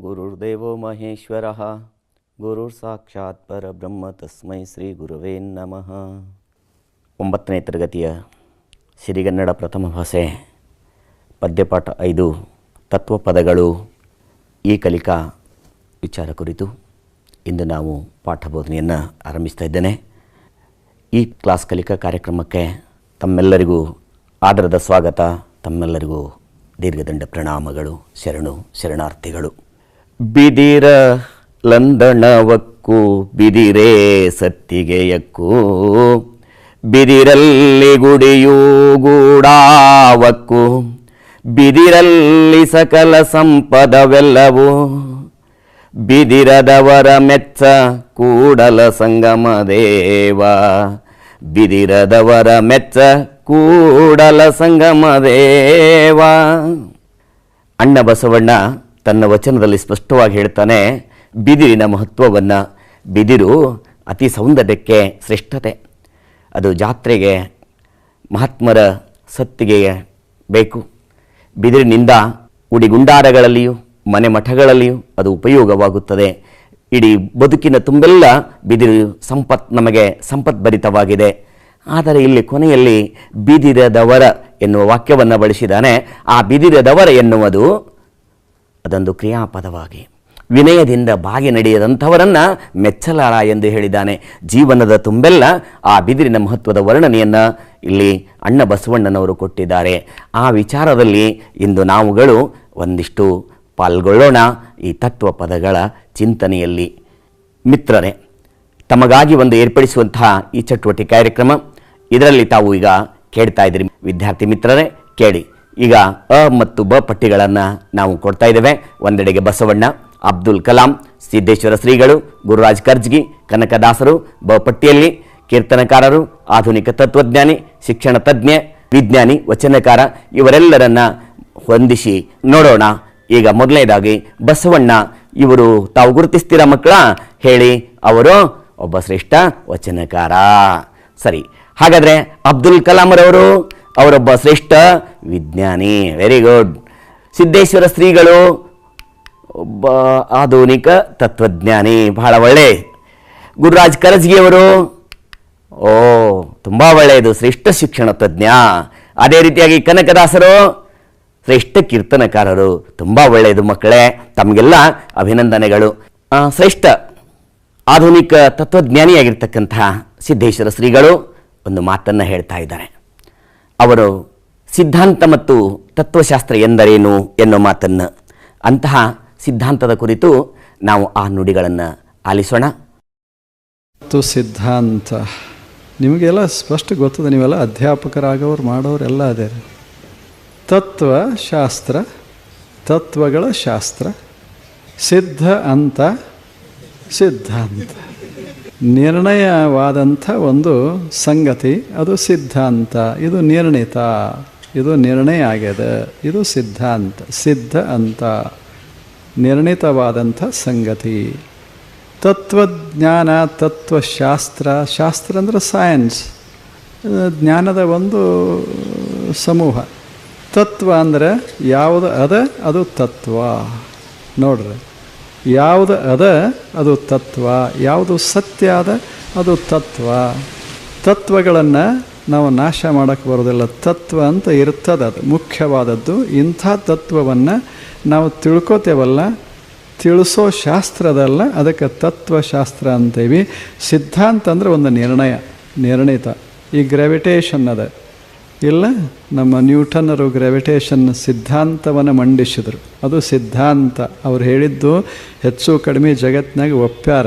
ಗುರುರ್ದೇವೋ ಮಹೇಶ್ವರ ಗುರುರ್ ಸಾಕ್ಷಾತ್ ಪರಬ್ರಹ್ಮ ತಸ್ಮೈ ಶ್ರೀ ಗುರುವೇ ನಮಃ ಒಂಬತ್ತನೇ ತರಗತಿಯ ಸಿರಿಗನ್ನಡ ಪ್ರಥಮ ಭಾಷೆ, ಪದ್ಯಪಾಠ ಐದು, ತತ್ವಪದಗಳು, ಈ ಕಲಿಕಾ ವಿಚಾರ ಕುರಿತು ಇಂದು ನಾವು ಪಾಠ ಬೋಧನೆಯನ್ನು ಆರಂಭಿಸ್ತಾ ಇದ್ದೇನೆ. ಈ ಕ್ಲಾಸ್ ಕಲಿಕಾ ಕಾರ್ಯಕ್ರಮಕ್ಕೆ ತಮ್ಮೆಲ್ಲರಿಗೂ ಆದರದ ಸ್ವಾಗತ, ತಮ್ಮೆಲ್ಲರಿಗೂ ದೀರ್ಘದಂಡ ಪ್ರಣಾಮಗಳು, ಶರಣು, ಶರಣಾರ್ಥಿಗಳು. ಬಿದಿರ ಲಂದಣವಕ್ಕೂ ಬಿದಿರೇ ಸತ್ತಿಗೆಯಕ್ಕೂ, ಬಿದಿರಲ್ಲಿ ಗುಡಿಯೂ ಗೂಡಾವಕ್ಕೂ, ಬಿದಿರಲ್ಲಿ ಸಕಲ ಸಂಪದವೆಲ್ಲವೂ, ಬಿದಿರದವರ ಮೆಚ್ಚ ಕೂಡಲ ಸಂಗಮ ದೇವ ಬಿದಿರದವರ ಮೆಚ್ಚ ಕೂಡಲ ಸಂಗಮ ದೇವ ಅಣ್ಣ ಬಸವಣ್ಣ ತನ್ನ ವಚನದಲ್ಲಿ ಸ್ಪಷ್ಟವಾಗಿ ಹೇಳ್ತಾನೆ, ಬಿದಿರಿನ ಮಹತ್ವವನ್ನು ಬಿದಿರು ಅತಿ ಸೌಂದರ್ಯಕ್ಕೆ ಶ್ರೇಷ್ಠತೆ. ಅದು ಜಾತ್ರೆಗೆ ಮಹಾತ್ಮರ ಸತ್ತಿಗೆ ಬೇಕು. ಬಿದಿರಿನಿಂದ ಉಡಿಗುಂಡಾರಗಳಲ್ಲಿಯೂ, ಮನೆ ಮಠಗಳಲ್ಲಿಯೂ ಅದು ಉಪಯೋಗವಾಗುತ್ತದೆ. ಇಡೀ ಬದುಕಿನ ತುಂಬೆಲ್ಲ ಬಿದಿರು ಸಂಪತ್ ನಮಗೆ ಸಂಪತ್ಭರಿತವಾಗಿದೆ. ಆದರೆ ಇಲ್ಲಿ ಕೊನೆಯಲ್ಲಿ ಬಿದಿರದವರ ಎನ್ನುವ ವಾಕ್ಯವನ್ನು ಬಳಸಿದ್ದಾನೆ. ಆ ಬಿದಿರದವರ ಎನ್ನುವುದು ಅದೊಂದು ಕ್ರಿಯಾಪದವಾಗಿ ವಿನಯದಿಂದ ಬಾಗಿ ನಡೆಯದಂಥವರನ್ನು ಮೆಚ್ಚಲಾರ ಎಂದು ಹೇಳಿದ್ದಾನೆ. ಜೀವನದ ತುಂಬೆಲ್ಲ ಆ ಬಿದಿರಿನ ಮಹತ್ವದ ವರ್ಣನೆಯನ್ನು ಇಲ್ಲಿ ಅಣ್ಣ ಬಸವಣ್ಣನವರು ಕೊಟ್ಟಿದ್ದಾರೆ. ಆ ವಿಚಾರದಲ್ಲಿ ಇಂದು ನಾವುಗಳು ಒಂದಿಷ್ಟು ಪಾಲ್ಗೊಳ್ಳೋಣ ಈ ತತ್ವ ಪದಗಳ ಚಿಂತನೆಯಲ್ಲಿ. ಮಿತ್ರರೇ, ತಮಗಾಗಿ ಒಂದು ಏರ್ಪಡಿಸುವಂತಹ ಈ ಚಟುವಟಿಕೆ ಕಾರ್ಯಕ್ರಮ ಇದರಲ್ಲಿ ತಾವು ಈಗ ಕೇಳ್ತಾ ಇದ್ದೀರಿ. ವಿದ್ಯಾರ್ಥಿ ಮಿತ್ರರೇ, ಕೇಳಿ. ಈಗ ಅ ಮತ್ತು ಬ ಪಟ್ಟಿಗಳನ್ನು ನಾವು ಕೊಡ್ತಾ ಇದ್ದೇವೆ. ಒಂದೆಡೆಗೆ ಬಸವಣ್ಣ, ಅಬ್ದುಲ್ ಕಲಾಂ, ಸಿದ್ದೇಶ್ವರ ಶ್ರೀಗಳು, ಗುರುರಾಜ್ ಕರ್ಜ್ಗಿ ಕನಕದಾಸರು, ಬ ಪಟ್ಟಿಯಲ್ಲಿ ಕೀರ್ತನಕಾರರು, ಆಧುನಿಕ ತತ್ವಜ್ಞಾನಿ, ಶಿಕ್ಷಣ ತಜ್ಞ, ವಿಜ್ಞಾನಿ, ವಚನಕಾರ ಇವರೆಲ್ಲರನ್ನ ಹೊಂದಿಸಿ ನೋಡೋಣ. ಈಗ ಮೊದಲನೇದಾಗಿ ಬಸವಣ್ಣ, ಇವರು ತಾವು ಗುರುತಿಸ್ತೀರ ಮಕ್ಕಳ? ಹೇಳಿ. ಅವರು ಒಬ್ಬ ಶ್ರೇಷ್ಠ ವಚನಕಾರ. ಸರಿ. ಹಾಗಾದ್ರೆ ಅಬ್ದುಲ್ ಕಲಾಂರವರು ಅವರೊಬ್ಬ ಶ್ರೇಷ್ಠ ವಿಜ್ಞಾನಿ. ವೆರಿ ಗುಡ್ ಸಿದ್ದೇಶ್ವರ ಶ್ರೀಗಳು ಒಬ್ಬ ಆಧುನಿಕ ತತ್ವಜ್ಞಾನಿ. ಬಹಳ ಒಳ್ಳೆ. ಗುರುರಾಜ್ ಕರಜ್ಗಿಯವರು ಓ, ತುಂಬ ಒಳ್ಳೆಯದು. ಶ್ರೇಷ್ಠ ಶಿಕ್ಷಣ ತಜ್ಞ. ಅದೇ ರೀತಿಯಾಗಿ ಕನಕದಾಸರು, ಶ್ರೇಷ್ಠ ಕೀರ್ತನಕಾರರು. ತುಂಬ ಒಳ್ಳೆಯದು ಮಕ್ಕಳೇ. ತಮಗೆಲ್ಲ ಅಭಿನಂದನೆಗಳು. ಶ್ರೇಷ್ಠ ಆಧುನಿಕ ತತ್ವಜ್ಞಾನಿಯಾಗಿರ್ತಕ್ಕಂತಹ ಸಿದ್ದೇಶ್ವರ ಶ್ರೀಗಳು ಒಂದು ಮಾತನ್ನು ಹೇಳ್ತಾ ಇದ್ದಾರೆ. ಅವರು ಸಿದ್ಧಾಂತ ಮತ್ತು ತತ್ವಶಾಸ್ತ್ರ ಎಂದರೇನು ಎನ್ನುವ ಮಾತನ್ನು ಅಂತಹ ಸಿದ್ಧಾಂತದ ಕುರಿತು ನಾವು ಆ ನುಡಿಗಳನ್ನು ಆಲಿಸೋಣ. ಸಿದ್ಧಾಂತ. ನಿಮಗೆಲ್ಲ ಸ್ಪಷ್ಟ ಗೊತ್ತದೆ, ನೀವೆಲ್ಲ ಅಧ್ಯಾಪಕರಾಗವ್ರು, ಮಾಡೋರೆಲ್ಲ ಅದೇ ತತ್ವ, ಶಾಸ್ತ್ರ, ತತ್ವಗಳ ಶಾಸ್ತ್ರ, ಸಿದ್ಧ ಅಂತ ಸಿದ್ಧಾಂತ. ನಿರ್ಣಯವಾದಂಥ ಒಂದು ಸಂಗತಿ, ಅದು ಸಿದ್ಧಾಂತ. ಇದು ನಿರ್ಣಿತ, ಇದು ನಿರ್ಣಯ ಆಗ್ಯದ ಇದು ಸಿದ್ಧಾಂತ, ಸಿದ್ಧ ಅಂತ. ನಿರ್ಣಿತವಾದಂಥ ಸಂಗತಿ. ತತ್ವಜ್ಞಾನ, ತತ್ವಶಾಸ್ತ್ರ, ಶಾಸ್ತ್ರ ಅಂದರೆ ಸೈನ್ಸ್ ಜ್ಞಾನದ ಒಂದು ಸಮೂಹ. ತತ್ವ ಅಂದರೆ ಯಾವುದು? ಅದ, ಅದು ತತ್ವ. ನೋಡ್ರಿ. ಯಾವುದು ಅದ, ಅದು ತತ್ವ. ಯಾವುದು ಸತ್ಯ ಅದ, ಅದು ತತ್ವ. ತತ್ವಗಳನ್ನು ನಾವು ನಾಶ ಮಾಡೋಕ್ಕೆ ಬರೋದಿಲ್ಲ. ತತ್ವ ಅಂತ ಇರ್ತದೆ ಅದು. ಮುಖ್ಯವಾದದ್ದು ಇಂಥ ತತ್ವವನ್ನು ನಾವು ತಿಳ್ಕೋತೇವಲ್ಲ. ತಿಳಿಸೋ ಶಾಸ್ತ್ರದಲ್ಲ, ಅದಕ್ಕೆ ತತ್ವಶಾಸ್ತ್ರ ಅಂತೀವಿ. ಸಿದ್ಧಾಂತ ಅಂದರೆ ಒಂದು ನಿರ್ಣಯ, ನಿರ್ಣಿತ. ಈ ಗ್ರಾವಿಟೇಷನ್ ಅದ. ಇಲ್ಲ, ನಮ್ಮ ನ್ಯೂಟನರು ಗ್ರಾವಿಟೇಷನ್ ಸಿದ್ಧಾಂತವನ್ನು ಮಂಡಿಸಿದರು. ಅದು ಸಿದ್ಧಾಂತ. ಅವ್ರು ಹೇಳಿದ್ದು ಹೆಚ್ಚು ಕಡಿಮೆ ಜಗತ್ತಿನಾಗ ಒಪ್ಪ್ಯಾರ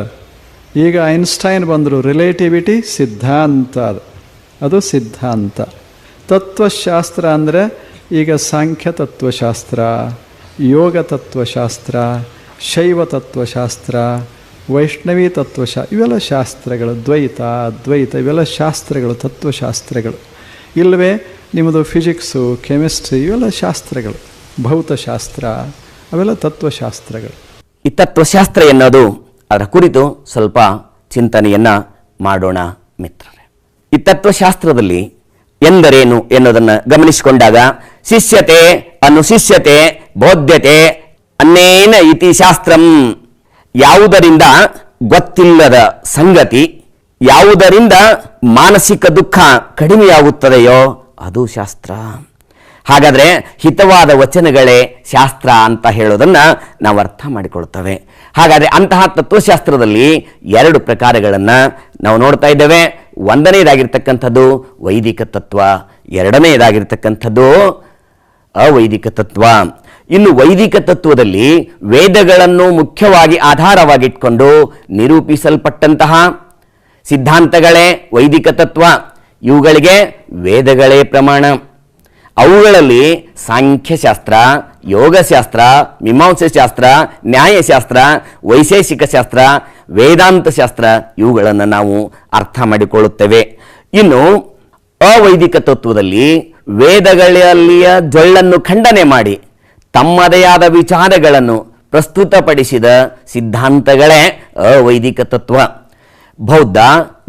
ಈಗ ಐನ್ಸ್ಟೈನ್ ಬಂದರು, ರಿಲೇಟಿವಿಟಿ ಸಿದ್ಧಾಂತ ಅದು. ಅದು ಸಿದ್ಧಾಂತ. ತತ್ವಶಾಸ್ತ್ರ ಅಂದರೆ ಈಗ ಸಾಂಖ್ಯ ತತ್ವಶಾಸ್ತ್ರ, ಯೋಗ ತತ್ವಶಾಸ್ತ್ರ, ಶೈವ ತತ್ವಶಾಸ್ತ್ರ, ವೈಷ್ಣವಿ ತತ್ವಶಾ, ಇವೆಲ್ಲ ಶಾಸ್ತ್ರಗಳು, ದ್ವೈತ, ಅದ್ವೈತ, ಇವೆಲ್ಲ ಶಾಸ್ತ್ರಗಳು, ತತ್ವಶಾಸ್ತ್ರಗಳು. ಇಲ್ಲವೇ? ನಿಮ್ಮದು ಫಿಸಿಕ್ಸು ಕೆಮಿಸ್ಟ್ರಿ ಇವೆಲ್ಲ ಶಾಸ್ತ್ರಗಳು. ಭೌತಶಾಸ್ತ್ರ, ಅವೆಲ್ಲ ತತ್ವಶಾಸ್ತ್ರಗಳು. ಈ ತತ್ವಶಾಸ್ತ್ರ ಎನ್ನೋದು ಅದರ ಕುರಿತು ಸ್ವಲ್ಪ ಚಿಂತನೆಯನ್ನು ಮಾಡೋಣ ಮಿತ್ರರೇ. ಈ ತತ್ವಶಾಸ್ತ್ರದಲ್ಲಿ ಎಂದರೇನು ಎನ್ನುವುದನ್ನು ಗಮನಿಸಿಕೊಂಡಾಗ, ಶಿಷ್ಯತೆ ಅನುಶಿಷ್ಯತೆ ಬೌದ್ಧತೆ ಅನ್ನೇನ ಇತಿ ಶಾಸ್ತ್ರಂ. ಯಾವುದರಿಂದ ಗೊತ್ತಿಲ್ಲದ ಸಂಗತಿ ಯಾವುದರಿಂದ ಮಾನಸಿಕ ದುಃಖ ಕಡಿಮೆಯಾಗುತ್ತದೆಯೋ ಅದು ಶಾಸ್ತ್ರ. ಹಾಗಾದರೆ ಹಿತವಾದ ವಚನಗಳೇ ಶಾಸ್ತ್ರ ಅಂತ ಹೇಳೋದನ್ನು ನಾವು ಅರ್ಥ ಮಾಡಿಕೊಳ್ತೇವೆ. ಹಾಗಾದರೆ ಅಂತಹ ತತ್ವಶಾಸ್ತ್ರದಲ್ಲಿ ಎರಡು ಪ್ರಕಾರಗಳನ್ನು ನಾವು ನೋಡ್ತಾ ಇದ್ದೇವೆ. ಒಂದನೇದಾಗಿರ್ತಕ್ಕಂಥದ್ದು ವೈದಿಕ ತತ್ವ ಎರಡನೇದಾಗಿರ್ತಕ್ಕಂಥದ್ದು ಅವೈದಿಕ ತತ್ವ. ಇನ್ನು ವೈದಿಕ ತತ್ವದಲ್ಲಿ ವೇದಗಳನ್ನು ಮುಖ್ಯವಾಗಿ ಆಧಾರವಾಗಿಟ್ಕೊಂಡು ನಿರೂಪಿಸಲ್ಪಟ್ಟಂತಹ ಸಿದ್ಧಾಂತಗಳೇ ವೈದಿಕ ತತ್ವ, ಇವುಗಳಿಗೆ ವೇದಗಳೇ ಪ್ರಮಾಣ. ಅವುಗಳಲ್ಲಿ ಸಾಂಖ್ಯಶಾಸ್ತ್ರ, ಯೋಗಶಾಸ್ತ್ರ, ಮೀಮಾಂಸೆಶಾಸ್ತ್ರ, ನ್ಯಾಯಶಾಸ್ತ್ರ ವೈಶೇಷಿಕ ಶಾಸ್ತ್ರ ವೇದಾಂತ ಶಾಸ್ತ್ರ ಇವುಗಳನ್ನು ನಾವು ಅರ್ಥ ಮಾಡಿಕೊಳ್ಳುತ್ತೇವೆ. ಇನ್ನು ಅವೈದಿಕ ತತ್ವದಲ್ಲಿ ವೇದಗಳಲ್ಲಿಯ ಜೊಳ್ಳನ್ನು ಖಂಡನೆ ಮಾಡಿ, ತಮ್ಮದೇ ಆದ ವಿಚಾರಗಳನ್ನು ಪ್ರಸ್ತುತಪಡಿಸಿದ ಸಿದ್ಧಾಂತಗಳೇ ಅವೈದಿಕ ತತ್ವ. ಬೌದ್ಧ,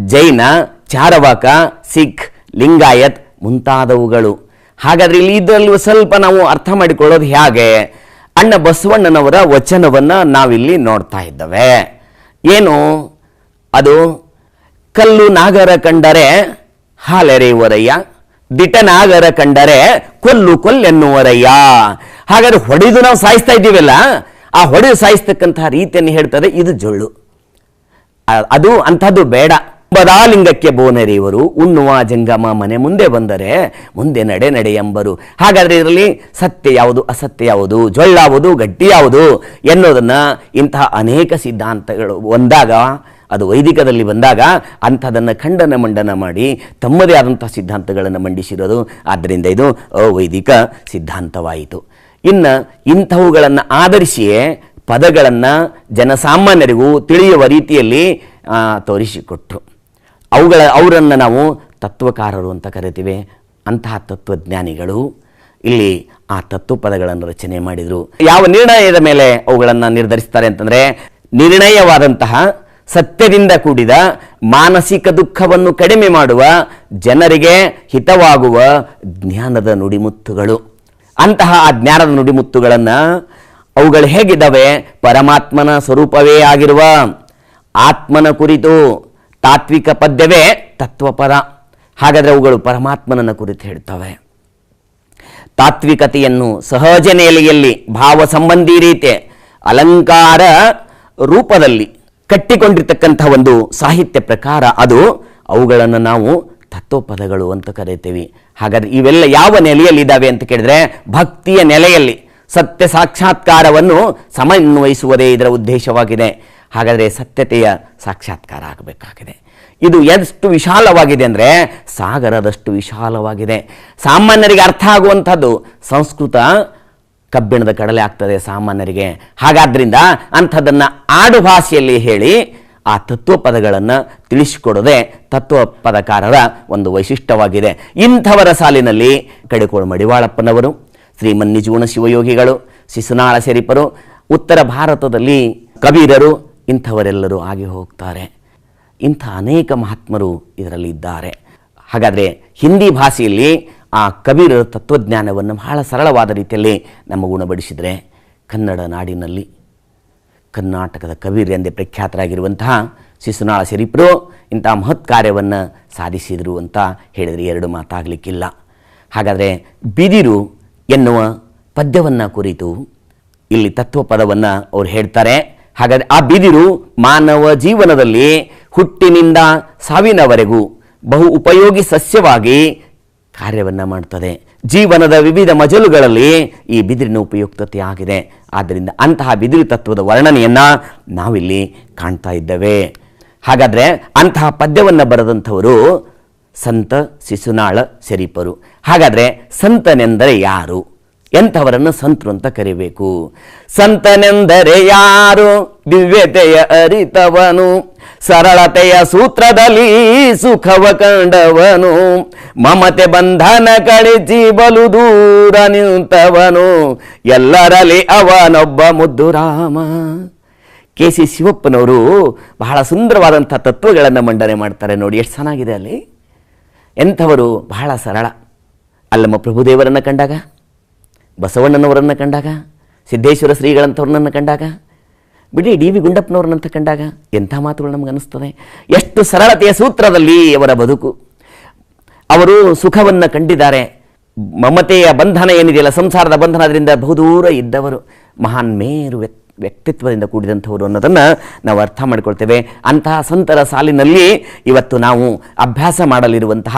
ಜೈನ, ಚಾರವಾಕ, ಸಿಖ್, ಲಿಂಗಾಯತ್ ಮುಂತಾದವುಗಳು. ಹಾಗಾದ್ರೆ ಇಲ್ಲಿ ಇದರಲ್ಲಿ ಸ್ವಲ್ಪ ನಾವು ಅರ್ಥ ಮಾಡಿಕೊಳ್ಳೋದು ಹೇಗೆ? ಅಣ್ಣ ಬಸವಣ್ಣನವರ ವಚನವನ್ನ ನಾವಿಲ್ಲಿ ನೋಡ್ತಾ ಇದ್ದೇವೆ. ಏನು? ಅದು, ಕಲ್ಲು ನಾಗರ ಕಂಡರೆ ಹಾಲೆರೆಯುವರಯ್ಯ ದಿಟನಾಗರ ಕಂಡರೆ ಕೊಲ್ಲು ಕೊಲ್ಲೆನ್ನುವರಯ್ಯ ಹಾಗಾದ್ರೆ ಹೊಡೆದು ನಾವು ಸಾಯಿಸ್ತಾ ಇದ್ದೀವಲ್ಲ, ಆ ಹೊಡೆದು ಸಾಯಿಸ್ತಕ್ಕಂತಹ ರೀತಿಯನ್ನು ಹೇಳ್ತದೆ, ಇದು ಜೊಳ್ಳು. ಅದು ಅಂಥದ್ದು ಬೇಡ. ಬದಾಲಿಂಗಕ್ಕೆ ಬೋನರಿಯವರು ಉಣ್ಣುವ ಜಂಗಮ ಮನೆ ಮುಂದೆ ಬಂದರೆ ಮುಂದೆ ನಡೆ ನಡೆ ಎಂಬರು. ಹಾಗಾದ್ರೆ ಇದರಲ್ಲಿ ಸತ್ಯ ಯಾವುದು, ಅಸತ್ಯ ಯಾವುದು ಜೊಳ್ಳಾವುದು ಗಟ್ಟಿ ಯಾವುದು ಎನ್ನುವುದನ್ನು ಇಂತಹ ಅನೇಕ ಸಿದ್ಧಾಂತಗಳು ಒಂದಾಗ, ಅದು ವೈದಿಕದಲ್ಲಿ ಬಂದಾಗ ಅಂಥದನ್ನು ಖಂಡನ ಮಂಡನ ಮಾಡಿ ತಮ್ಮದೇ ಆದಂಥ ಸಿದ್ಧಾಂತಗಳನ್ನು ಮಂಡಿಸಿರೋದು. ಆದ್ದರಿಂದ ಇದು ಅವೈದಿಕ ಸಿದ್ಧಾಂತವಾಯಿತು. ಇನ್ನು ಇಂಥವುಗಳನ್ನು ಆಧರಿಸಿಯೇ ಪದಗಳನ್ನು ಜನಸಾಮಾನ್ಯರಿಗೂ ತಿಳಿಯುವ ರೀತಿಯಲ್ಲಿ ತೋರಿಸಿಕೊಟ್ರು. ಅವುಗಳ, ಅವರನ್ನು ನಾವು ತತ್ವಕಾರರು ಅಂತ ಕರಿತೀವಿ. ಅಂತಹ ತತ್ವಜ್ಞಾನಿಗಳು ಇಲ್ಲಿ ಆ ತತ್ವ ಪದಗಳನ್ನು ರಚನೆ ಮಾಡಿದರು. ಯಾವ ನಿರ್ಣಯದ ಮೇಲೆ ಅವುಗಳನ್ನು ನಿರ್ಧರಿಸ್ತಾರೆ ಅಂತಂದರೆ, ನಿರ್ಣಯವಾದಂತಹ ಸತ್ಯದಿಂದ ಕೂಡಿದ ಮಾನಸಿಕ ದುಃಖವನ್ನು ಕಡಿಮೆ ಮಾಡುವ, ಜನರಿಗೆ ಹಿತವಾಗುವ ಜ್ಞಾನದ ನುಡಿಮುತ್ತುಗಳು. ಅಂತಹ ಆ ಜ್ಞಾನದ ನುಡಿಮುತ್ತುಗಳನ್ನು ಅವುಗಳು ಹೇಗಿದ್ದಾವೆ? ಪರಮಾತ್ಮನ ಸ್ವರೂಪವೇ ಆಗಿರುವ ಆತ್ಮನ ಕುರಿತು ತಾತ್ವಿಕ ಪದ್ಯವೇ ತತ್ವಪರ. ಹಾಗಾದರೆ ಅವುಗಳು ಪರಮಾತ್ಮನನ್ನು ಕುರಿತು ಹೇಳ್ತವೆ. ತಾತ್ವಿಕತೆಯನ್ನು ಸಹಜ ನೆಲೆಯಲ್ಲಿ, ಭಾವ ಸಂಬಂಧಿ ರೀತಿ, ಅಲಂಕಾರ ರೂಪದಲ್ಲಿ ಕಟ್ಟಿಕೊಂಡಿರ್ತಕ್ಕಂಥ ಒಂದು ಸಾಹಿತ್ಯ ಪ್ರಕಾರ ಅದು ಅವುಗಳನ್ನು ನಾವು ತತ್ವಪದಗಳು ಅಂತ ಕರೀತೀವಿ. ಹಾಗಾದ್ರೆ ಇವೆಲ್ಲ ಯಾವ ನೆಲೆಯಲ್ಲಿ ಇದ್ದಾವೆ ಅಂತ ಕೇಳಿದ್ರೆ ಭಕ್ತಿಯ ನೆಲೆಯಲ್ಲಿ. ಸತ್ಯ ಸಾಕ್ಷಾತ್ಕಾರವನ್ನು ಸಮನ್ವಯಿಸುವುದೇ ಇದರ ಉದ್ದೇಶವಾಗಿದೆ. ಹಾಗಾದರೆ ಸತ್ಯತೆಯ ಸಾಕ್ಷಾತ್ಕಾರ ಆಗಬೇಕಾಗಿದೆ. ಇದು ಎಷ್ಟು ವಿಶಾಲವಾಗಿದೆ ಅಂದರೆ ಸಾಗರದಷ್ಟು ವಿಶಾಲವಾಗಿದೆ. ಸಾಮಾನ್ಯರಿಗೆ ಅರ್ಥ ಆಗುವಂಥದ್ದು ಸಂಸ್ಕೃತ ಕಬ್ಬಿಣದ ಕಡಲೆ ಆಗ್ತದೆ ಸಾಮಾನ್ಯರಿಗೆ. ಹಾಗಾದ್ರಿಂದ ಅಂಥದ್ದನ್ನು ಆಡು ಭಾಷೆಯಲ್ಲಿ ಹೇಳಿ ಆ ತತ್ವ ಪದಗಳನ್ನು ತಿಳಿಸಿಕೊಡೋದೇ ತತ್ವ ಪದಕಾರರ ಒಂದು ವೈಶಿಷ್ಟ್ಯವಾಗಿದೆ. ಇಂಥವರ ಸಾಲಿನಲ್ಲಿ ಕಡಿಕೋಳು ಮಡಿವಾಳಪ್ಪನವರು ಶ್ರೀಮನ್ನಿಜೂಣ ಶಿವಯೋಗಿಗಳು, ಶಿಶುನಾಳ ಶರೀಫರು ಉತ್ತರ ಭಾರತದಲ್ಲಿ ಕಬೀರರು, ಇಂಥವರೆಲ್ಲರೂ ಆಗಿ ಹೋಗ್ತಾರೆ. ಇಂಥ ಅನೇಕ ಮಹಾತ್ಮರು ಇದರಲ್ಲಿ ಇದ್ದಾರೆ. ಹಾಗಾದರೆ ಹಿಂದಿ ಭಾಷೆಯಲ್ಲಿ ಆ ಕಬೀರರ ತತ್ವಜ್ಞಾನವನ್ನು ಬಹಳ ಸರಳವಾದ ರೀತಿಯಲ್ಲಿ ನಮ್ಮ ಗುಣಪಡಿಸಿದರೆ ಕನ್ನಡ ನಾಡಿನಲ್ಲಿ ಕರ್ನಾಟಕದ ಕಬೀರ್ ಎಂದೇ ಪ್ರಖ್ಯಾತರಾಗಿರುವಂತಹ ಶಿಶುನಾಳ ಶರೀಫರು ಇಂಥ ಮಹತ್ ಕಾರ್ಯವನ್ನು ಸಾಧಿಸಿದರು ಅಂತ ಹೇಳಿದರೆ ಎರಡು ಮಾತಾಗಲಿಕ್ಕಿಲ್ಲ. ಹಾಗಾದರೆ ಬಿದಿರು ಎನ್ನುವ ಪದ್ಯವನ್ನು ಕುರಿತು ಇಲ್ಲಿ ತತ್ವ ಪದವನ್ನು ಅವ್ರು ಹೇಳ್ತಾರೆ. ಹಾಗಾದರೆ ಆ ಬಿದಿರು ಮಾನವ ಜೀವನದಲ್ಲಿ ಹುಟ್ಟಿನಿಂದ ಸಾವಿನವರೆಗೂ ಬಹು ಉಪಯೋಗಿ ಸಸ್ಯವಾಗಿ ಕಾರ್ಯವನ್ನು ಮಾಡ್ತದೆ. ಜೀವನದ ವಿವಿಧ ಮಜಲುಗಳಲ್ಲಿ ಈ ಬಿದಿರಿನ ಉಪಯುಕ್ತತೆ ಆಗಿದೆ. ಆದ್ದರಿಂದ ಅಂತಹ ಬಿದಿರು ತತ್ವದ ವರ್ಣನೆಯನ್ನು ನಾವಿಲ್ಲಿ ಕಾಣ್ತಾ ಇದ್ದೇವೆ. ಹಾಗಾದರೆ ಅಂತಹ ಪದ್ಯವನ್ನು ಬರೆದಂಥವರು ಸಂತ ಶಿಶುನಾಳ ಶರೀಫರು ಹಾಗಾದರೆ ಸಂತನೆಂದರೆ ಯಾರು? ಎಂಥವರನ್ನು ಸಂತರು ಅಂತ ಕರಿಬೇಕು. ಸಂತನೆಂದರೆ ಯಾರು? ದಿವ್ಯತೆಯ ಅರಿತವನು. ಸರಳತೆಯ ಸೂತ್ರದಲ್ಲಿ ಸುಖವ ಕಂಡವನು. ಮಮತೆ ಬಂಧನ ಕಳಿಸಿ ಬಲು ದೂರ ನಿಂತವನು. ಎಲ್ಲರಲ್ಲಿ ಅವನೊಬ್ಬ ಮುದ್ದು ರಾಮ. ಕೆ ಸಿ ಶಿವಪ್ಪನವರು ಬಹಳ ಸುಂದರವಾದಂಥ ತತ್ವಗಳನ್ನು ಮಂಡನೆ ಮಾಡ್ತಾರೆ ನೋಡಿ, ಎಷ್ಟು ಚೆನ್ನಾಗಿದೆ ಅಲ್ಲಿ. ಎಂಥವರು ಬಹಳ ಸರಳ. ಅಲ್ಲಮ್ಮ ಪ್ರಭುದೇವರನ್ನು ಕಂಡಾಗ? ಬಸವಣ್ಣನವರನ್ನು ಕಂಡಾಗ? ಸಿದ್ದೇಶ್ವರ ಶ್ರೀಗಳಂಥವ್ರನ್ನ ಕಂಡಾಗ? ಬಿಡಿ ಡಿ ವಿ ಗುಂಡಪ್ಪನವ್ರನ್ನಂತ ಕಂಡಾಗ? ಎಂಥ ಮಾತುಗಳು ನಮ್ಗೆ ಅನ್ನಿಸ್ತದೆ ಎಷ್ಟು ಸರಳತೆಯ ಸೂತ್ರದಲ್ಲಿ ಅವರ ಬದುಕು. ಅವರು ಸುಖವನ್ನು ಕಂಡಿದ್ದಾರೆ. ಮಮತೆಯ ಬಂಧನ ಏನಿದೆಯಲ್ಲ, ಸಂಸಾರದ ಬಂಧನ ಅದರಿಂದ ಬಹುದೂರ ಇದ್ದವರು. ಮಹಾನ್ ಮೇರು ವ್ಯಕ್ ವ್ಯಕ್ತಿತ್ವದಿಂದ ಕೂಡಿದಂಥವರು ಅನ್ನೋದನ್ನು ನಾವು ಅರ್ಥ ಮಾಡಿಕೊಳ್ತೇವೆ. ಅಂತಹ ಸಂತರ ಸಾಲಿನಲ್ಲಿ ಇವತ್ತು ನಾವು ಅಭ್ಯಾಸ ಮಾಡಲಿರುವಂತಹ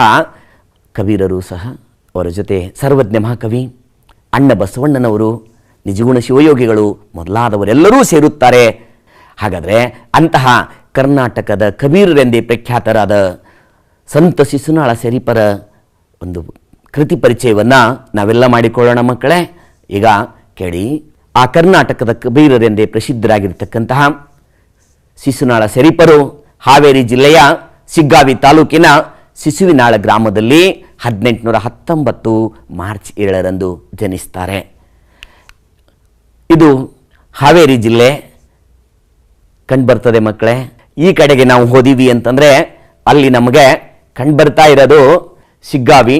ಕಬೀರರು ಸಹ ಅವರ ಜೊತೆ ಸರ್ವಜ್ಞ ಮಹಾಕವಿ, ಅಣ್ಣ ಬಸವಣ್ಣನವರು, ನಿಜಗುಣ ಶಿವಯೋಗಿಗಳು, ಮೊದಲಾದವರೆಲ್ಲರೂ ಸೇರುತ್ತಾರೆ. ಹಾಗಾದರೆ ಅಂತಹ ಕರ್ನಾಟಕದ ಕಬೀರರೆಂದೇ ಪ್ರಖ್ಯಾತರಾದ ಸಂತ ಶಿಶುನಾಳ ಸೆರಿಪರ ಒಂದು ಕೃತಿ ಪರಿಚಯವನ್ನು ನಾವೆಲ್ಲ ಮಾಡಿಕೊಳ್ಳೋಣ ಮಕ್ಕಳೇ. ಈಗ ಕೇಳಿ ಆ ಕರ್ನಾಟಕದ ಕಬೀರರೆಂದೇ ಪ್ರಸಿದ್ಧರಾಗಿರ್ತಕ್ಕಂತಹ ಶಿಶುನಾಳ ಸೆರಿಪರು, ಹಾವೇರಿ ಜಿಲ್ಲೆಯ ಸಿಗ್ಗಾವಿ ತಾಲೂಕಿನ ಶಿಶುವಿನಾಳ ಗ್ರಾಮದಲ್ಲಿ ಹದಿನೆಂಟುನೂರ ಹತ್ತೊಂಬತ್ತು ಮಾರ್ಚ್ ಏಳರಂದು ಜನಿಸ್ತಾರೆ. ಇದು ಹಾವೇರಿ ಜಿಲ್ಲೆ. ಕಂಡುಬರ್ತದೆ ಮಕ್ಕಳೇ. ಈ ಕಡೆಗೆ ನಾವು ಹೋದೀವಿ ಅಂತಂದರೆ ಅಲ್ಲಿ ನಮಗೆ ಕಂಡುಬರ್ತಾ ಇರೋದು ಸಿಗ್ಗಾವಿ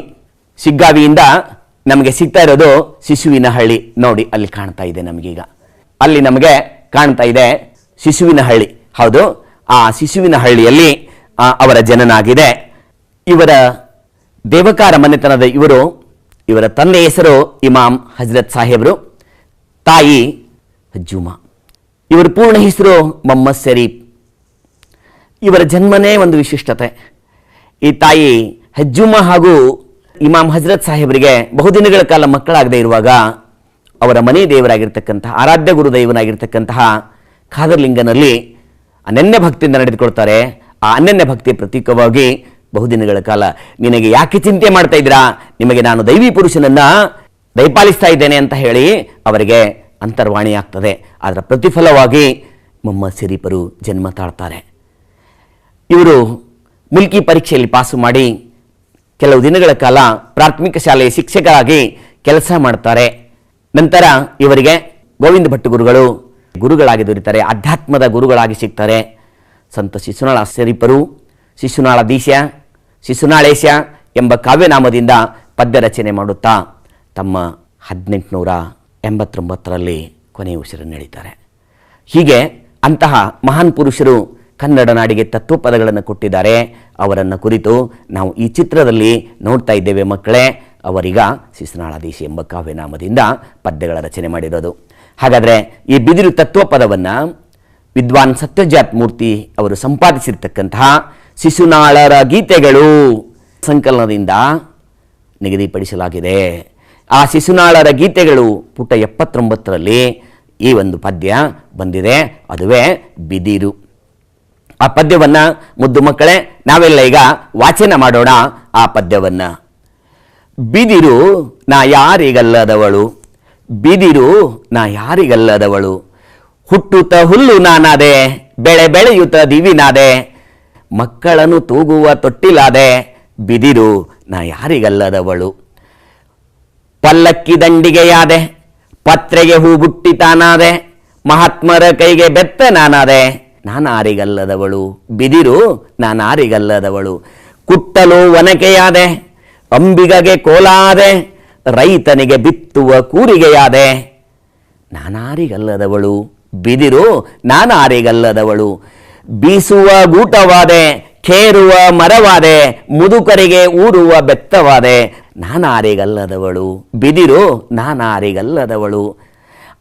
ಸಿಗ್ಗಾವಿಯಿಂದ ನಮಗೆ ಸಿಗ್ತಾ ಇರೋದು ಶಿಶುವಿನ ಹಳ್ಳಿ. ನೋಡಿ, ಅಲ್ಲಿ ಕಾಣ್ತಾ ಇದೆ ನಮಗೀಗ. ಅಲ್ಲಿ ನಮಗೆ ಕಾಣ್ತಾ ಇದೆ ಶಿಶುವಿನ ಹಳ್ಳಿ. ಹೌದು, ಆ ಶಿಶುವಿನ ಹಳ್ಳಿಯಲ್ಲಿ ಅವರ ಜನನ ಆಗಿದೆ ಇವರ ದೇವಕಾರ ಮನೆತನದ ಇವರು, ಇವರ ತಂದೆ ಹೆಸರು ಇಮಾಮ್ ಹಜರತ್ ಸಾಹೇಬರು, ತಾಯಿ ಹಜ್ಜುಮಾ ಇವರ ಪೂರ್ಣ ಹೆಸರು ಮೊಹಮ್ಮದ್ ಶರೀಫ್. ಇವರ ಜನ್ಮನೇ ಒಂದು ವಿಶಿಷ್ಟತೆ. ಈ ತಾಯಿ ಹಜ್ಜುಮಾ ಹಾಗೂ ಇಮಾಮ್ ಹಜರತ್ ಸಾಹೇಬರಿಗೆ ಬಹುದಿನಗಳ ಕಾಲ ಮಕ್ಕಳಾಗದೆ ಇರುವಾಗ ಅವರ ಮನೆ ದೇವರಾಗಿರ್ತಕ್ಕಂತಹ, ಆರಾಧ್ಯ ಗುರು ದೈವನಾಗಿರ್ತಕ್ಕಂತಹ ಖಾದರ್ಲಿಂಗನಲ್ಲಿ ಅನನ್ಯ ಭಕ್ತಿಯಿಂದ ನಡೆದುಕೊಳ್ತಾರೆ. ಆ ಅನನ್ಯ ಭಕ್ತಿಯ ಪ್ರತೀಕವಾಗಿ ಬಹುದಿನಗಳ ಕಾಲ. ನಿನಗೆ ಯಾಕೆ ಚಿಂತೆ ಮಾಡ್ತಾ ಇದ್ದೀರಾ? ನಿಮಗೆ ನಾನು ದೈವಿ ಪುರುಷನನ್ನ ದಯಪಾಲಿಸ್ತಾ ಇದ್ದೇನೆ ಅಂತ ಹೇಳಿ ಅವರಿಗೆ ಅಂತರ್ವಾಣಿ ಆಗ್ತದೆ. ಅದರ ಪ್ರತಿಫಲವಾಗಿ ಮೊಮ್ಮ ಸಿರೀಪರು ಜನ್ಮ ತಾಳ್ತಾರೆ. ಇವರು ಮುಲ್ಕಿ ಪರೀಕ್ಷೆಯಲ್ಲಿ ಪಾಸು ಮಾಡಿ ಕೆಲವು ದಿನಗಳ ಕಾಲ ಪ್ರಾಥಮಿಕ ಶಾಲೆಯ ಶಿಕ್ಷಕರಾಗಿ ಕೆಲಸ ಮಾಡ್ತಾರೆ. ನಂತರ ಇವರಿಗೆ ಗೋವಿಂದ ಭಟ್ ಗುರುಗಳು ಗುರುಗಳಾಗಿ ದೊರೀತಾರೆ, ಅಧ್ಯಾತ್ಮದ ಗುರುಗಳಾಗಿ ಸಿಗ್ತಾರೆ. ಸಂತ ಶಿಶುನಾಳ ಶರೀಫರು, ಶಿಶುನಾಳ ದೀಶ್ಯ ಶಿಶುನಾಳೇಶ ಎಂಬ ಕಾವ್ಯನಾಮದಿಂದ ಪದ್ಯ ರಚನೆ ಮಾಡುತ್ತಾ ತಮ್ಮ ಹದಿನೆಂಟುನೂರ ಎಂಬತ್ತೊಂಬತ್ತರಲ್ಲಿ ಕೊನೆಯ ಉಸಿರನ್ನು ನಡೀತಾರೆ ಹೀಗೆ ಅಂತಹ ಮಹಾನ್ ಪುರುಷರು ಕನ್ನಡ ನಾಡಿಗೆ ತತ್ವ ಪದಗಳನ್ನು ಕೊಟ್ಟಿದ್ದಾರೆ. ಅವರನ್ನು ಕುರಿತು ನಾವು ಈ ಚಿತ್ರದಲ್ಲಿ ನೋಡ್ತಾ ಇದ್ದೇವೆ ಮಕ್ಕಳೇ. ಅವರೀಗ ದೇಶ ಎಂಬ ಕಾವ್ಯನಾಮದಿಂದ ಪದ್ಯಗಳ ರಚನೆ ಮಾಡಿರೋದು. ಹಾಗಾದರೆ ಈ ಬಿದಿರು ತತ್ವ ಪದವನ್ನು ವಿದ್ವಾನ್ ಸತ್ಯಜಾತ್ ಮೂರ್ತಿ ಅವರು ಸಂಪಾದಿಸಿರ್ತಕ್ಕಂತಹ ಶಿಶುನಾಳರ ಗೀತೆಗಳು ಸಂಕಲನದಿಂದ ನಿಗದಿಪಡಿಸಲಾಗಿದೆ. ಆ ಶಿಶುನಾಳರ ಗೀತೆಗಳು ಪುಟ ಎಪ್ಪತ್ತೊಂಬತ್ತರಲ್ಲಿ ಈ ಒಂದು ಪದ್ಯ ಬಂದಿದೆ. ಅದುವೇ ಬಿದಿರು. ಆ ಪದ್ಯವನ್ನ ಮುದ್ದು ಮಕ್ಕಳೇ, ನಾವೆಲ್ಲ ಈಗ ವಾಚನ ಮಾಡೋಣ ಆ ಪದ್ಯವನ್ನ. ಬಿದಿರು ನಾ ಯಾರಿಗಲ್ಲದವಳು. ಬಿದಿರು ನಾ ಯಾರಿಗಲ್ಲದವಳು. ಹುಟ್ಟುತ್ತ ಹುಲ್ಲು ನಾನಾದೆ, ಬೆಳೆ ಬೆಳೆಯುತ್ತ ದಿವಿನಾದೆ. ಮಕ್ಕಳನ್ನು ತೂಗುವ ತೊಟ್ಟಿಲಾದೆ, ಬಿದಿರು ನಾ ಯಾರಿಗಲ್ಲದವಳು. ಪಲ್ಲಕ್ಕಿ ದಂಡಿಗೆಯಾದೆ, ಪತ್ರೆಗೆ ಹೂ ಬುಟ್ಟಿ ತಾನಾದೆ, ಮಹಾತ್ಮರ ಕೈಗೆ ಬೆತ್ತ ನಾನಾದೆ. ನಾನಾರಿಗಲ್ಲದವಳು. ಬಿದಿರು, ನಾನಾರಿಗಲ್ಲದವಳು. ಕುಟ್ಟಲು ಒನಕೆಯಾದೆ, ಅಂಬಿಗಗೆ ಕೋಲಾದೆ, ರೈತನಿಗೆ ಬಿತ್ತುವ ಕೂರಿಗೆಯಾದೆ. ನಾನಾರಿಗಲ್ಲದವಳು. ಬಿದಿರು, ನಾನಾರಿಗಲ್ಲದವಳು. ಬೀಸುವ ಗೂಟವಾದೆ ಖೇರುವ ಮರವಾದೆ, ಮುದುಕರಿಗೆ ಊರುವ ಬೆತ್ತವಾದೆ. ನಾನಾರಿಗಲ್ಲದವಳು. ಬಿದಿರು, ನಾನಾರಿಗಲ್ಲದವಳು.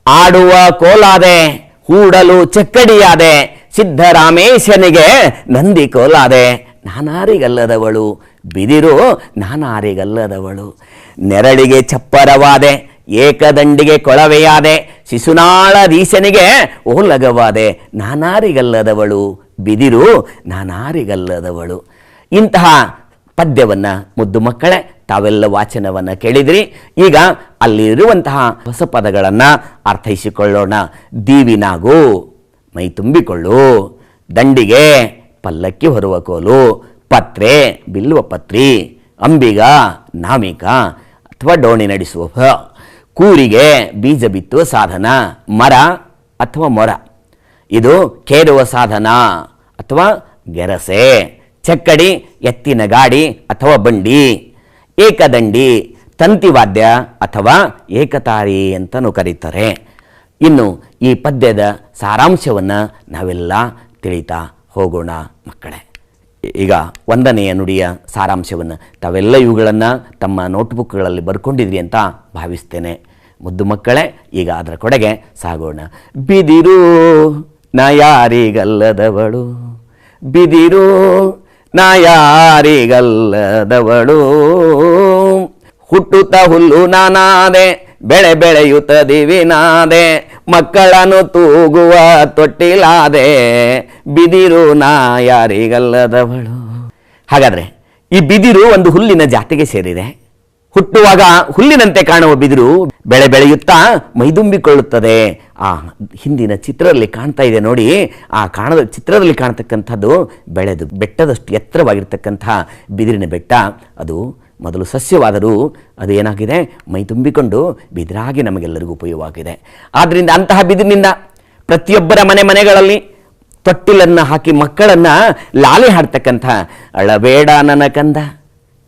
ಆಡುವ ಕೋಲಾದೆ, ಹೂಡಲು ಚಕ್ಕಡಿಯಾದೆ ಸಿದ್ಧರಾಮೇಶನಿಗೆ ನಂದಿ ಕೋಲಾದೆ, ನಾನಾರಿಗಲ್ಲದವಳು. ಬಿದಿರು ನಾನಾರಿಗಲ್ಲದವಳು. ನೆರಳಿಗೆ ಚಪ್ಪರವಾದೆ, ಏಕದಂಡಿಗೆ ಕೊಳವೆಯಾದೆ, ಶಿಶುನಾಳಧೀಶನಿಗೆ ಓಲಗವಾದೆ, ನಾನಾರಿಗಲ್ಲದವಳು. ಬಿದಿರು ನಾನಾರಿಗಲ್ಲದವಳು. ಇಂತಹ ಪದ್ಯವನ್ನು ಮುದ್ದು ಮಕ್ಕಳೇ, ತಾವೆಲ್ಲ ವಾಚನವನ್ನು ಕೇಳಿದ್ರಿ. ಈಗ ಅಲ್ಲಿರುವಂತಹ ಹೊಸ ಪದಗಳನ್ನು ಅರ್ಥೈಸಿಕೊಳ್ಳೋಣ ದೀವಿನಾಗು ಮೈ ತುಂಬಿಕೊಳ್ಳು. ದಂಡಿಗೆ ಪಲ್ಲಕ್ಕಿ ಹೊರುವ ಕೋಲು. ಪತ್ರೆ ಬಿಲ್ಲುವ ಪತ್ರಿ. ಅಂಬಿಗ ನಾಮಿಕ ಅಥವಾ ಡೋಣಿ ನಡೆಸುವ ಕೂರಿಗೆ ಬೀಜ ಬಿತ್ತುವ ಸಾಧನ. ಮರ ಅಥವಾ ಮೊರ. ಇದು ಕೇರುವ ಸಾಧನ ಅಥವಾ ಗೆರಸೆ. ಚಕ್ಕಡಿ, ಎತ್ತಿನ ಗಾಡಿ ಅಥವಾ ಬಂಡಿ. ಏಕದಂಡಿ ತಂತಿವಾದ್ಯ ಅಥವಾ ಏಕತಾರಿ ಅಂತಲೂ ಕರೀತಾರೆ. ಇನ್ನು ಈ ಪದ್ಯದ ಸಾರಾಂಶವನ್ನು ನಾವೆಲ್ಲ ತಿಳಿತಾ ಹೋಗೋಣ ಮಕ್ಕಳೇ. ಈಗ ಒಂದನೆಯ ನುಡಿಯ ಸಾರಾಂಶವನ್ನು ತಾವೆಲ್ಲ ಇವುಗಳನ್ನು ತಮ್ಮ ನೋಟ್ಬುಕ್ಗಳಲ್ಲಿ ಬರ್ಕೊಂಡಿದ್ರಿ ಅಂತ ಭಾವಿಸ್ತೇನೆ. ಮುದ್ದು ಮಕ್ಕಳೇ, ಈಗ ಅದರ ಕೊಡೆಗೆ ಸಾಗೋಣ. ಬಿದಿರು ನಾ ಯಾರಿಗಲ್ಲದವಳು? ಬಿದಿರು ನಾ ಯಾರಿಗಲ್ಲದವಳು? ಹುಟ್ಟುತ್ತ ಹುಲ್ಲು ನಾನಾದೆ ಬೆಳೆ ಬೆಳೆಯುತ್ತ ದಿವಿನಾದೆ ಮಕ್ಕಳನ್ನು ತೂಗುವ ತೊಟ್ಟಿಲಾದೆ, ಬಿದಿರು ನಾ ಯಾರಿಗಲ್ಲದವಳು ಹಾಗಾದ್ರೆ ಈ ಬಿದಿರು ಒಂದು ಹುಲ್ಲಿನ ಜಾತಿಗೆ ಸೇರಿದೆ. ಹುಟ್ಟುವಾಗ ಹುಲ್ಲಿನಂತೆ ಕಾಣುವ ಬಿದಿರು ಬೆಳೆ ಬೆಳೆಯುತ್ತಾ ಮೈದುಂಬಿಕೊಳ್ಳುತ್ತದೆ. ಆ ಹಿಂದಿನ ಚಿತ್ರದಲ್ಲಿ ಕಾಣ್ತಾ ಇದೆ ನೋಡಿ, ಆ ಕಾಣದ ಚಿತ್ರದಲ್ಲಿ ಕಾಣತಕ್ಕಂಥದ್ದು ಬೆಳೆದು ಬೆಟ್ಟದಷ್ಟು ಎತ್ತರವಾಗಿರ್ತಕ್ಕಂಥ ಬಿದಿರಿನ ಬೆಟ್ಟ. ಅದು ಮೊದಲು ಸಸ್ಯವಾದರೂ ಅದು ಏನಾಗಿದೆ? ಮೈ ತುಂಬಿಕೊಂಡು ಬಿದಿರಾಗಿ ನಮಗೆಲ್ಲರಿಗೂ ಉಪಯೋಗವಾಗಿದೆ. ಆದ್ದರಿಂದ ಅಂತಹ ಬಿದಿರಿನಿಂದ ಪ್ರತಿಯೊಬ್ಬರ ಮನೆ ಮನೆಗಳಲ್ಲಿ ತೊಟ್ಟಿಲನ್ನು ಹಾಕಿ ಮಕ್ಕಳನ್ನು ಲಾಲಿ ಹಾಡ್ತಕ್ಕಂಥ ಅಳಬೇಡ ನನ್ನ ಕಂದ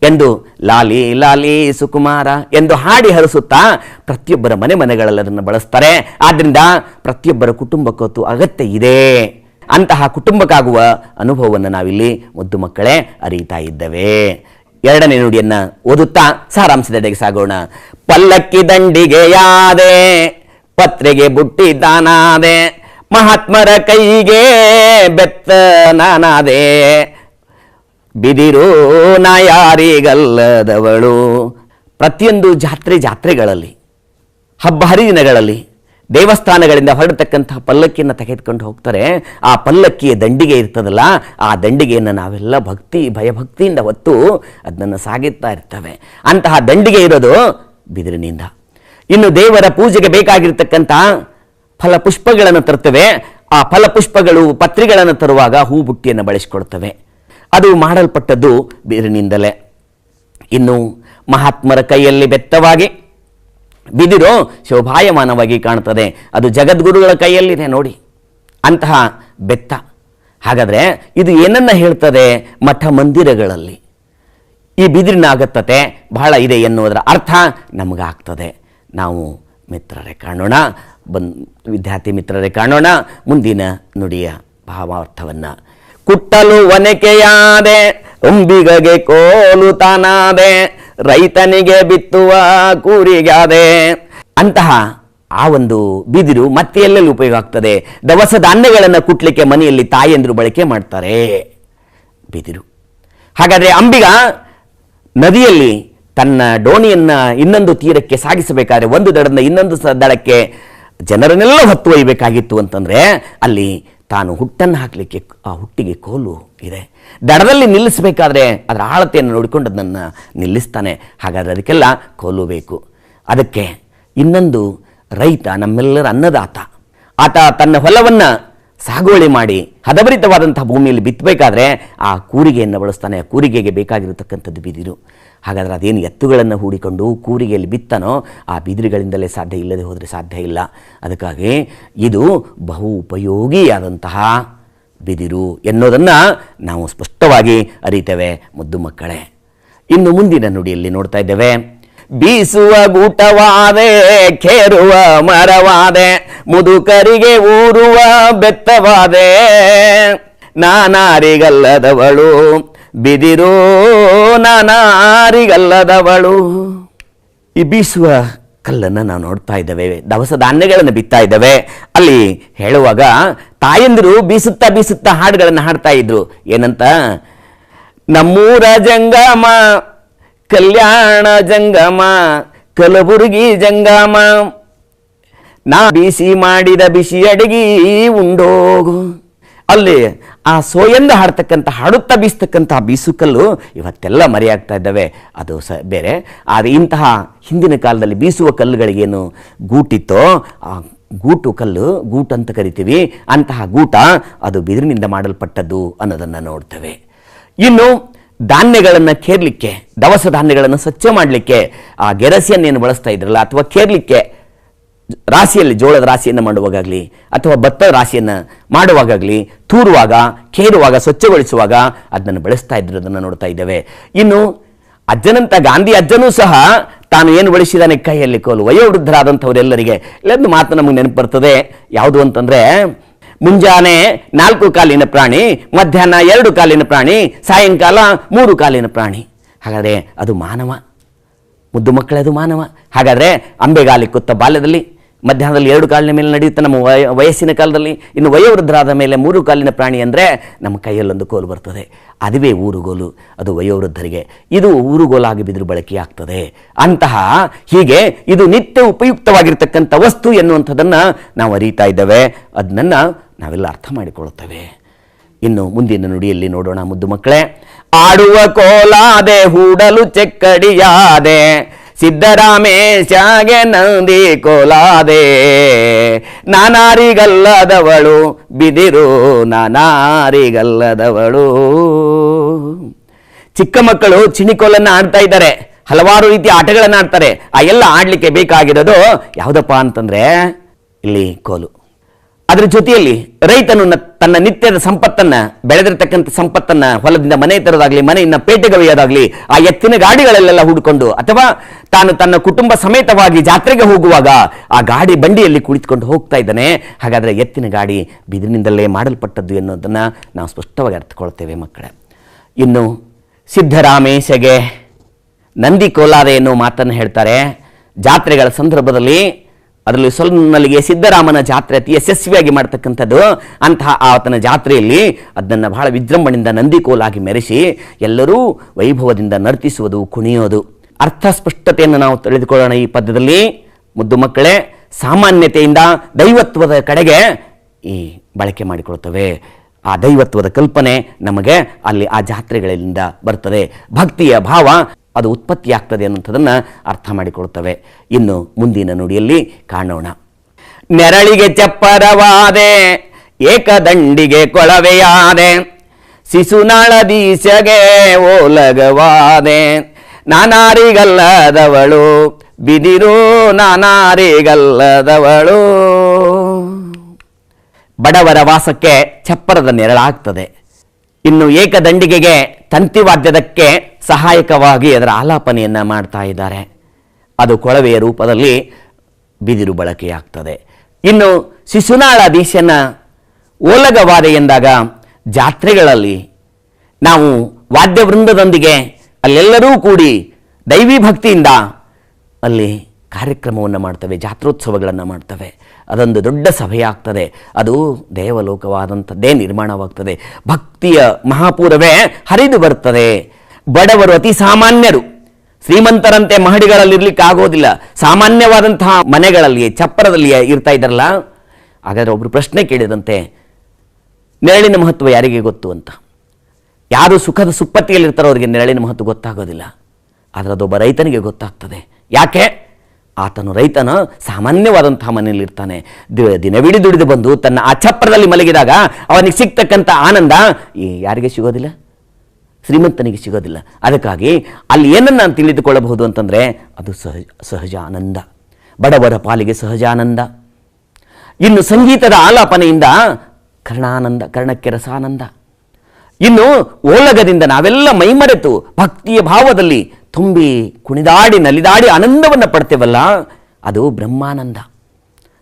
ಎಂದು ಲಾಲಿ ಲಾಲಿ ಸುಕುಮಾರ ಎಂದು ಹಾಡಿ ಹರಿಸುತ್ತಾ ಪ್ರತಿಯೊಬ್ಬರ ಮನೆ ಮನೆಗಳಲ್ಲಿ ಅದನ್ನು ಬಳಸ್ತಾರೆ. ಆದ್ದರಿಂದ ಪ್ರತಿಯೊಬ್ಬರ ಕುಟುಂಬಕ್ಕೂ ಅಗತ್ಯ ಇದೆ. ಅಂತಹ ಕುಟುಂಬಕ್ಕಾಗುವ ಅನುಭವವನ್ನು ನಾವಿಲ್ಲಿ ಮುದ್ದು ಮಕ್ಕಳೇ ಅರಿತಾ ಇದ್ದೇವೆ. ಎರಡನೇ ನುಡಿಯನ್ನ ಓದುತ್ತಾ ಸಾರಾಂಶದೆಡೆಗೆ ಸಾಗೋಣ. ಪಲ್ಲಕ್ಕಿ ದಂಡಿಗೆ ಯಾದೆ, ಪತ್ರೆಗೆ ಬುಟ್ಟಿ ದಾನಾದೆ ಮಹಾತ್ಮರ ಕೈಗೆ ಬೆತ್ತ ನಾನಾದೆ. ಬಿದಿರು ನಾಯಾರಿಗಲ್ಲದವಳು. ಪ್ರತಿಯೊಂದು ಜಾತ್ರೆ ಜಾತ್ರೆಗಳಲ್ಲಿ, ಹಬ್ಬ ಹರಿದಿನಗಳಲ್ಲಿ ದೇವಸ್ಥಾನಗಳಿಂದ ಹೊರಡತಕ್ಕಂತಹ ಪಲ್ಲಕ್ಕಿಯನ್ನು ತೆಗೆದುಕೊಂಡು ಹೋಗ್ತಾರೆ. ಆ ಪಲ್ಲಕ್ಕಿಯ ದಂಡಿಗೆ ಇರ್ತದಲ್ಲ, ಆ ದಂಡಿಗೆಯನ್ನು ನಾವೆಲ್ಲ ಭಕ್ತಿ, ಭಯಭಕ್ತಿಯಿಂದ ಹೊತ್ತು ಅದನ್ನು ಸಾಗಿತ್ತಾ ಇರ್ತವೆ. ಅಂತಹ ದಂಡಿಗೆ ಇರೋದು ಬಿದಿರಿನಿಂದ. ಇನ್ನು ದೇವರ ಪೂಜೆಗೆ ಬೇಕಾಗಿರ್ತಕ್ಕಂಥ ಫಲಪುಷ್ಪಗಳನ್ನು ತರ್ತವೆ. ಆ ಫಲಪುಷ್ಪಗಳು ಪತ್ರಿಗಳನ್ನು ತರುವಾಗ ಹೂ ಬುಟ್ಟಿಯನ್ನು ಬಳಸಿಕೊಡ್ತವೆ ಅದು ಮಾಡಲ್ಪಟ್ಟದ್ದು ಬಿದಿರಿನಿಂದಲೇ. ಇನ್ನು ಮಹಾತ್ಮರ ಕೈಯಲ್ಲಿ ಬೆತ್ತವಾಗಿ ಬಿದಿರು ಶೋಭಾಯಮಾನವಾಗಿ ಕಾಣುತ್ತದೆ. ಅದು ಜಗದ್ಗುರುಗಳ ಕೈಯಲ್ಲಿದೆ ನೋಡಿ. ಅಂತಹ ಬೆತ್ತ. ಹಾಗಾದರೆ ಇದು ಏನನ್ನ ಹೇಳ್ತದೆ? ಮಠ ಮಂದಿರಗಳಲ್ಲಿ. ಈ ಬಿದಿರಿನ ಅಗತ್ಯತೆ ಬಹಳ ಇದೆ ಎನ್ನುವುದರ ಅರ್ಥ ನಮಗಾಗ್ತದೆ. ನಾವು ಮಿತ್ರರೇ ಕಾಣೋಣ. ಬನ್ ವಿದ್ಯಾರ್ಥಿ ಮಿತ್ರರೇ ಕಾಣೋಣ. ಮುಂದಿನ ನುಡಿಯ ಭಾವಾರ್ಥವನ್ನು. ಕುಟ್ಟಲು ಒನಕೆಯಾದೆ ಉಂಬಿಗಗೆ ಕೋಲು ತಾನಾದೆ ರೈತನಿಗೆ ಬಿತ್ತುವ ಕೂರಿಗಾದೆ. ಅಂತಹ ಆ ಒಂದು ಬಿದಿರು ಮತ್ತೆ ಎಲ್ಲೆಲ್ಲಿ ಉಪಯೋಗ ಆಗ್ತದೆ? ದವಸ ಧಾನ್ಯಗಳನ್ನು ಕುಟ್ಲಿಕ್ಕೆ ಮನೆಯಲ್ಲಿ ತಾಯಂದ್ರು ಬಳಕೆ ಮಾಡ್ತಾರೆ. ಬಿದಿರು. ಹಾಗಾದ್ರೆ ಅಂಬಿಗ ನದಿಯಲ್ಲಿ ತನ್ನ ಡೋಣಿಯನ್ನ ಇನ್ನೊಂದು ತೀರಕ್ಕೆ ಸಾಗಿಸಬೇಕಾದ್ರೆ ಒಂದು ದಡದಿಂದ ಇನ್ನೊಂದು ದಡಕ್ಕೆ ಜನರನ್ನೆಲ್ಲ ಹೊತ್ತು ಒಯ್ಯಬೇಕಾಗಿತ್ತು ಅಂತಂದರೆ ಅಲ್ಲಿ ತಾನು ಹುಟ್ಟನ್ನು ಹಾಕಲಿಕ್ಕೆ, ಆ ಹುಟ್ಟಿಗೆ ಕೋಲು ಇದೆ. ದಡದಲ್ಲಿ ನಿಲ್ಲಿಸಬೇಕಾದ್ರೆ ಅದರ ಆಳತೆಯನ್ನು ನೋಡಿಕೊಂಡು ಅದನ್ನು ನಿಲ್ಲಿಸ್ತಾನೆ. ಹಾಗಾದ್ರೆ ಅದಕ್ಕೆಲ್ಲ ಕೋಲು ಬೇಕು. ಅದಕ್ಕೆ ಇನ್ನೊಂದು ರೈತ, ನಮ್ಮೆಲ್ಲರ ಅನ್ನದಾತ. ಆತ ತನ್ನ ಹೊಲವನ್ನು ಸಾಗುವಳಿ ಮಾಡಿ ಹದಭರಿತವಾದಂತಹ ಭೂಮಿಯಲ್ಲಿ ಬಿತ್ತಬೇಕಾದ್ರೆ ಆ ಕೂರಿಗೆಯನ್ನು ಬಳಸ್ತಾನೆ. ಆ ಕೂರಿಗೆಗೆ ಬೇಕಾಗಿರತಕ್ಕಂಥದ್ದು ಬಿದಿರು. ಹಾಗಾದ್ರೆ ಅದೇನು ಎತ್ತುಗಳನ್ನು ಹೂಡಿಕೊಂಡು ಕೂರಿಗೆಯಲ್ಲಿ ಬಿತ್ತನೋ ಆ ಬಿದಿರುಗಳಿಂದಲೇ ಸಾಧ್ಯ ಇಲ್ಲದೆ ಹೋದರೆ ಸಾಧ್ಯ ಇಲ್ಲ. ಅದಕ್ಕಾಗಿ ಇದು ಬಹು ಉಪಯೋಗಿಯಾದಂತಹ ಬಿದಿರು ಎನ್ನುವುದನ್ನು ನಾವು ಸ್ಪಷ್ಟವಾಗಿ ಅರಿತೇವೆ ಮುದ್ದು ಮಕ್ಕಳೇ. ಇನ್ನು ಮುಂದಿನ ನುಡಿಯಲ್ಲಿ ನೋಡ್ತಾ ಇದ್ದೇವೆ. ಬೀಸುವ ಗೂಟವಾದೆ ಖೇರುವ ಮರವಾದೆ, ಮುದುಕರಿಗೆ ಊರುವ ಬೆತ್ತವಾದೆ, ನಾನಾರಿಗಲ್ಲದವಳು. ಬಿದಿರು ನಾನಾರಿಗಲ್ಲದವಳು. ಈ ಬೀಸುವ ಕಲ್ಲನ್ನು ನಾವು ನೋಡ್ತಾ ಇದ್ದೇವೆ. ದವಸ ಧಾನ್ಯಗಳನ್ನು ಬಿತ್ತಾ ಇದ್ದೇವೆ. ಅಲ್ಲಿ ಹೇಳುವಾಗ ತಾಯಂದಿರು ಬೀಸುತ್ತಾ ಬೀಸುತ್ತಾ ಹಾಡುಗಳನ್ನು ಹಾಡ್ತಾ ಇದ್ರು. ಏನಂತ? ನಮ್ಮೂರ ಜಂಗಮ, ಕಲ್ಯಾಣ ಜಂಗಮ, ಕಲಬುರಗಿ ಜಂಗಮ, ನಾ ಬಿಸಿ ಮಾಡಿದ ಬಿಸಿ ಅಡಗಿ ಉಂಡೋಗು. ಅಲ್ಲಿ ಆ ಸೋಯಂದ ಹಾಡ್ತಕ್ಕಂಥ, ಹಾಡುತ್ತಾ ಬೀಸ್ತಕ್ಕಂತಹ ಬೀಸುಕಲ್ಲು ಇವತ್ತೆಲ್ಲ ಮರೆಯಾಗ್ತಾ ಇದ್ದಾವೆ. ಅದು ಸ, ಬೇರೆ. ಆದರೆ ಇಂತಹ ಹಿಂದಿನ ಕಾಲದಲ್ಲಿ ಬೀಸುವ ಕಲ್ಲುಗಳಿಗೇನು ಗೂಟಿತ್ತೋ, ಆ ಗೂಟು ಕಲ್ಲು, ಗೂಟು ಅಂತ ಕರಿತೀವಿ, ಅಂತಹ ಗೂಟ ಅದು ಬಿದಿರಿನಿಂದ ಮಾಡಲ್ಪಟ್ಟದ್ದು ಅನ್ನೋದನ್ನು ನೋಡ್ತೇವೆ. ಇನ್ನು ಧಾನ್ಯಗಳನ್ನು ಕೇರಲಿಕ್ಕೆ, ದವಸ ಧಾನ್ಯಗಳನ್ನು ಸ್ವಚ್ಛ ಮಾಡಲಿಕ್ಕೆ ಆ ಗೆರಸಿಯನ್ನೇನು ಬಳಸ್ತಾ ಇದ್ರಲ್ಲ ಅಥವಾ ಕೇರ್ಲಿಕ್ಕೆ ರಾಶಿಯಲ್ಲಿ ಜೋಳದ ರಾಶಿಯನ್ನು ಮಾಡುವಾಗಲಿ ಅಥವಾ ಭತ್ತದ ರಾಶಿಯನ್ನು ಮಾಡುವಾಗಲಿ ತೂರುವಾಗ, ಕೇರುವಾಗ, ಸ್ವಚ್ಛಗೊಳಿಸುವಾಗ ಅದನ್ನು ಬಳಸ್ತಾ ಇದ್ದಿರೋದನ್ನು ನೋಡ್ತಾ ಇದ್ದೇವೆ. ಇನ್ನು ಅಜ್ಜನಂತ ಗಾಂಧಿ ಅಜ್ಜನೂ ಸಹ ತಾನು ಏನು ಬಳಸಿದಾನೆ ಕೈಯಲ್ಲಿ ಕೋಲು, ವಯೋವೃದ್ಧರಾದಂಥವರೆಲ್ಲರಿಗೆ. ಇಲ್ಲೊಂದು ಮಾತು ನಮಗೆ ನೆನಪು ಬರ್ತದೆ. ಯಾವುದು ಅಂತಂದ್ರೆ, ಮುಂಜಾನೆ ನಾಲ್ಕು ಕಾಲಿನ ಪ್ರಾಣಿ, ಮಧ್ಯಾಹ್ನ ಎರಡು ಕಾಲಿನ ಪ್ರಾಣಿ, ಸಾಯಂಕಾಲ ಮೂರು ಕಾಲಿನ ಪ್ರಾಣಿ. ಹಾಗಾದರೆ ಅದು ಮಾನವ. ಮುದ್ದು ಮಕ್ಕಳದು ಮಾನವ. ಹಾಗಾದರೆ ಅಂಬೆಗಾಲಿ ಕುತ್ತ ಬಾಲ್ಯದಲ್ಲಿ ಮಧ್ಯಾಹ್ನದಲ್ಲಿ ಎರಡು ಕಾಲಿನ ಮೇಲೆ ನಡೆಯುತ್ತೆ. ನಮ್ಮ ವಯ, ವಯಸ್ಸಿನ ಕಾಲದಲ್ಲಿ ಇನ್ನು ವಯೋವೃದ್ಧರಾದ ಮೇಲೆ ಮೂರು ಕಾಲಿನ ಪ್ರಾಣಿ ಅಂದರೆ ನಮ್ಮ ಕೈಯಲ್ಲೊಂದು ಕೋಲು ಬರ್ತದೆ. ಅದುವೇ ಊರುಗೋಲು. ಅದು ವಯೋವೃದ್ಧರಿಗೆ. ಇದು ಊರುಗೋಲಾಗಿ ಬಿದಿರು ಬಳಕೆಯಾಗ್ತದೆ ಅಂತಹ ಹೀಗೆ ಇದು ನಿತ್ಯ ಉಪಯುಕ್ತವಾಗಿರ್ತಕ್ಕಂಥ ವಸ್ತು ಎನ್ನುವಂಥದ್ದನ್ನು ನಾವು ಅರಿತಾ ಇದ್ದೇವೆ. ಅದನ್ನು ನಾವೆಲ್ಲ ಅರ್ಥ ಮಾಡಿಕೊಳ್ಳುತ್ತೇವೆ. ಇನ್ನು ಮುಂದಿನ ನುಡಿಯಲ್ಲಿ ನೋಡೋಣ ಮುದ್ದು ಮಕ್ಕಳೇ. ಆಡುವ ಕೋಲಾದೆ, ಹೂಡಲು ಚೆಕ್ಕಡಿಯಾದೆ. ಸಿದ್ದರಾಮೇಶಗೆ ನಂದಿ ಕೋಲಾದೆ. ನಾನಾರಿಗಲ್ಲದವಳು ಬಿದಿರು, ನಾನಾರಿಗಲ್ಲದವಳು. ಚಿಕ್ಕ ಮಕ್ಕಳು ಚಿಣಿಕೋಲನ್ನು ಆಡ್ತಾ ಇದ್ದಾರೆ. ಹಲವಾರು ರೀತಿಯ ಆಟಗಳನ್ನು ಆಡ್ತಾರೆ ಆ ಎಲ್ಲ ಆಡಲಿಕ್ಕೆ ಬೇಕಾಗಿರೋದು ಯಾವುದಪ್ಪ ಅಂತಂದರೆ ಇಲ್ಲಿ ಕೋಲು. ಅದರ ಜೊತೆಯಲ್ಲಿ ರೈತನು ತನ್ನ ನಿತ್ಯದ ಸಂಪತ್ತನ್ನ, ಬೆಳೆದಿರತಕ್ಕಂಥ ಸಂಪತ್ತನ್ನ, ಹೊಲದಿಂದ ಮನೆ ತರೋದಾಗ್ಲಿ ಮನೆಯಿಂದ ಪೇಟೆಗವೆಯೋದಾಗ್ಲಿ ಆ ಎತ್ತಿನ ಗಾಡಿಗಳಲ್ಲೆಲ್ಲ ಹುಡ್ಕೊಂಡು, ಅಥವಾ ತಾನು ತನ್ನ ಕುಟುಂಬ ಸಮೇತವಾಗಿ ಜಾತ್ರೆಗೆ ಹೋಗುವಾಗ ಆ ಗಾಡಿ ಬಂಡಿಯಲ್ಲಿ ಕುಳಿತುಕೊಂಡು ಹೋಗ್ತಾ ಇದ್ದಾನೆ. ಹಾಗಾದ್ರೆ ಎತ್ತಿನ ಗಾಡಿ ಬಿದಿರಿನಿಂದಲೇ ಮಾಡಲ್ಪಟ್ಟದ್ದು ಎನ್ನುವುದನ್ನ ನಾವು ಸ್ಪಷ್ಟವಾಗಿ ಅರ್ಥಕೊಳ್ತೇವೆ ಮಕ್ಕಳೇ. ಇನ್ನು ಸಿದ್ದರಾಮೇಶಗೆ ನಂದಿ ಕೋಲಾರೆ ಎನ್ನುವ ಮಾತನ್ನು ಹೇಳ್ತಾರೆ. ಜಾತ್ರೆಗಳ ಸಂದರ್ಭದಲ್ಲಿ ಅದರಲ್ಲಿ ಸೊಲ್ನಲ್ಲಿಗೆ ಸಿದ್ದರಾಮನ ಜಾತ್ರೆ ಅತಿ ಯಶಸ್ವಿಯಾಗಿ ಮಾಡ್ತಕ್ಕಂಥದ್ದು, ಅಂತಹ ಆತನ ಜಾತ್ರೆಯಲ್ಲಿ ಅದನ್ನು ಬಹಳ ವಿಜೃಂಭಣೆಯಿಂದ ನಂದಿಕೋಲಾಗಿ ಮೆರೆಸಿ ಎಲ್ಲರೂ ವೈಭವದಿಂದ ನರ್ತಿಸುವುದು, ಕುಣಿಯೋದು. ಅರ್ಥ ಸ್ಪಷ್ಟತೆಯನ್ನು ನಾವು ತಿಳಿದುಕೊಳ್ಳೋಣ ಈ ಪದ್ಯದಲ್ಲಿ. ಮುದ್ದು ಮಕ್ಕಳೇ, ಸಾಮಾನ್ಯತೆಯಿಂದ ದೈವತ್ವದ ಕಡೆಗೆ ಈ ಬಳಕೆ ಮಾಡಿಕೊಳ್ತವೆ ಆ ದೈವತ್ವದ ಕಲ್ಪನೆ ನಮಗೆ ಅಲ್ಲಿ ಆ ಜಾತ್ರೆಗಳಿಂದ ಬರ್ತದೆ. ಭಕ್ತಿಯ ಭಾವ ಅದು ಉತ್ಪತ್ತಿಯಾಗ್ತದೆ ಅನ್ನುವಂಥದ್ದನ್ನು ಅರ್ಥ ಮಾಡಿಕೊಳ್ಳುತ್ತವೆ ಇನ್ನು ಮುಂದಿನ ನುಡಿಯಲ್ಲಿ ಕಾಣೋಣ. ನೆರಳಿಗೆ ಚಪ್ಪರವಾದೆ, ಏಕದಂಡಿಗೆ ಕೊಳವೆಯಾದೆ ಶಿಶುನಾಳದೀಶಗೆ ಓಲಗವಾದೆ, ನಾನಾರಿಗಲ್ಲದವಳು, ಬಿದಿರು ನಾನಾರಿಗಲ್ಲದವಳು. ಬಡವರ ವಾಸಕ್ಕೆ ಚಪ್ಪರದ ನೆರಳಾಗ್ತದೆ. ಇನ್ನು ಏಕದಂಡಿಗೆಗೆ ತಂತಿವಾದ್ಯದಕ್ಕೆ ಸಹಾಯಕವಾಗಿ ಅದರ ಆಲಾಪನೆಯನ್ನು ಮಾಡ್ತಾ ಇದ್ದಾರೆ. ಅದು ಕೊಳವೆಯ ರೂಪದಲ್ಲಿ ಬಿದಿರು ಬಳಕೆಯಾಗ್ತದೆ. ಇನ್ನು ಶಿಶುನಾಳ ದೀಶನ ಓಲಗವಾದೆ ಎಂದಾಗ ಜಾತ್ರೆಗಳಲ್ಲಿ ನಾವು ವಾದ್ಯವೃಂದದೊಂದಿಗೆ ಅಲ್ಲೆಲ್ಲರೂ ಕೂಡಿ ದೈವಿ ಭಕ್ತಿಯಿಂದ ಅಲ್ಲಿ ಕಾರ್ಯಕ್ರಮವನ್ನು ಮಾಡ್ತವೆ, ಜಾತ್ರೋತ್ಸವಗಳನ್ನು ಮಾಡ್ತವೆ. ಅದೊಂದು ದೊಡ್ಡ ಸಭೆಯಾಗ್ತದೆ. ಅದು ದೇವಲೋಕವಾದಂಥದ್ದೇ ನಿರ್ಮಾಣವಾಗ್ತದೆ. ಭಕ್ತಿಯ ಮಹಾಪೂರವೇ ಹರಿದು ಬರ್ತದೆ. ಬಡವರು ಅತಿ ಸಾಮಾನ್ಯರು. ಶ್ರೀಮಂತರಂತೆ ಮಹಡಿಗಳಲ್ಲಿ ಇರಲಿಕ್ಕೆ ಆಗೋದಿಲ್ಲ ಸಾಮಾನ್ಯವಾದಂತಹ ಮನೆಗಳಲ್ಲಿ, ಚಪ್ಪರದಲ್ಲಿ ಇರ್ತಾ ಇದ್ದಾರಲ್ಲ? ಹಾಗಾದರೆ ಒಬ್ಬರು ಪ್ರಶ್ನೆ ಕೇಳಿದಂತೆ, ನೆರಳಿನ ಮಹತ್ವ ಯಾರಿಗೆ ಗೊತ್ತು ಅಂತ? ಯಾರು ಸುಖದ ಸುಪ್ಪತ್ತಿಯಲ್ಲಿರ್ತಾರೋ ಅವರಿಗೆ ನೆರಳಿನ ಮಹತ್ವ ಗೊತ್ತಾಗೋದಿಲ್ಲ. ಆದರೆ ಅದೊಬ್ಬ ರೈತನಿಗೆ ಗೊತ್ತಾಗ್ತದೆ. ಯಾಕೆ? ಆತನು ರೈತನ ಸಾಮಾನ್ಯವಾದಂತಹ ಮನೆಯಲ್ಲಿ ಇರ್ತಾನೆ. ದಿ- ದಿನವಿಡೀ ದುಡಿದು ಬಂದು ತನ್ನ ಆ ಛಪ್ರದಲ್ಲಿ ಮಲಗಿದಾಗ ಅವನಿಗೆ ಸಿಗ್ತಕ್ಕಂಥ ಆನಂದ ಯಾರಿಗೆ ಸಿಗೋದಿಲ್ಲ? ಶ್ರೀಮಂತನಿಗೆ ಸಿಗೋದಿಲ್ಲ. ಅದಕ್ಕಾಗಿ ಅಲ್ಲಿ ಏನನ್ನು ನಾನು ತಿಳಿದುಕೊಳ್ಳಬಹುದು ಅಂತಂದರೆ ಅದು ಸಹಜ ಸಹಜ ಆನಂದ. ಬಡವರ ಪಾಲಿಗೆ ಸಹಜ ಆನಂದ. ಇನ್ನು ಸಂಗೀತದ ಆಲಾಪನೆಯಿಂದ ಕರ್ಣಾನಂದ, ಕರ್ಣಕ್ಕೆ ರಸಾನಂದ. ಇನ್ನು ಓಲಗದಿಂದ ನಾವೆಲ್ಲ ಮೈಮರೆತು ಭಕ್ತಿಯ ಭಾವದಲ್ಲಿ ತುಂಬಿ ಕುಣಿದಾಡಿ ನಲಿದಾಡಿ ಆನಂದವನ್ನು ಪಡ್ತೇವಲ್ಲ, ಅದು ಬ್ರಹ್ಮಾನಂದ.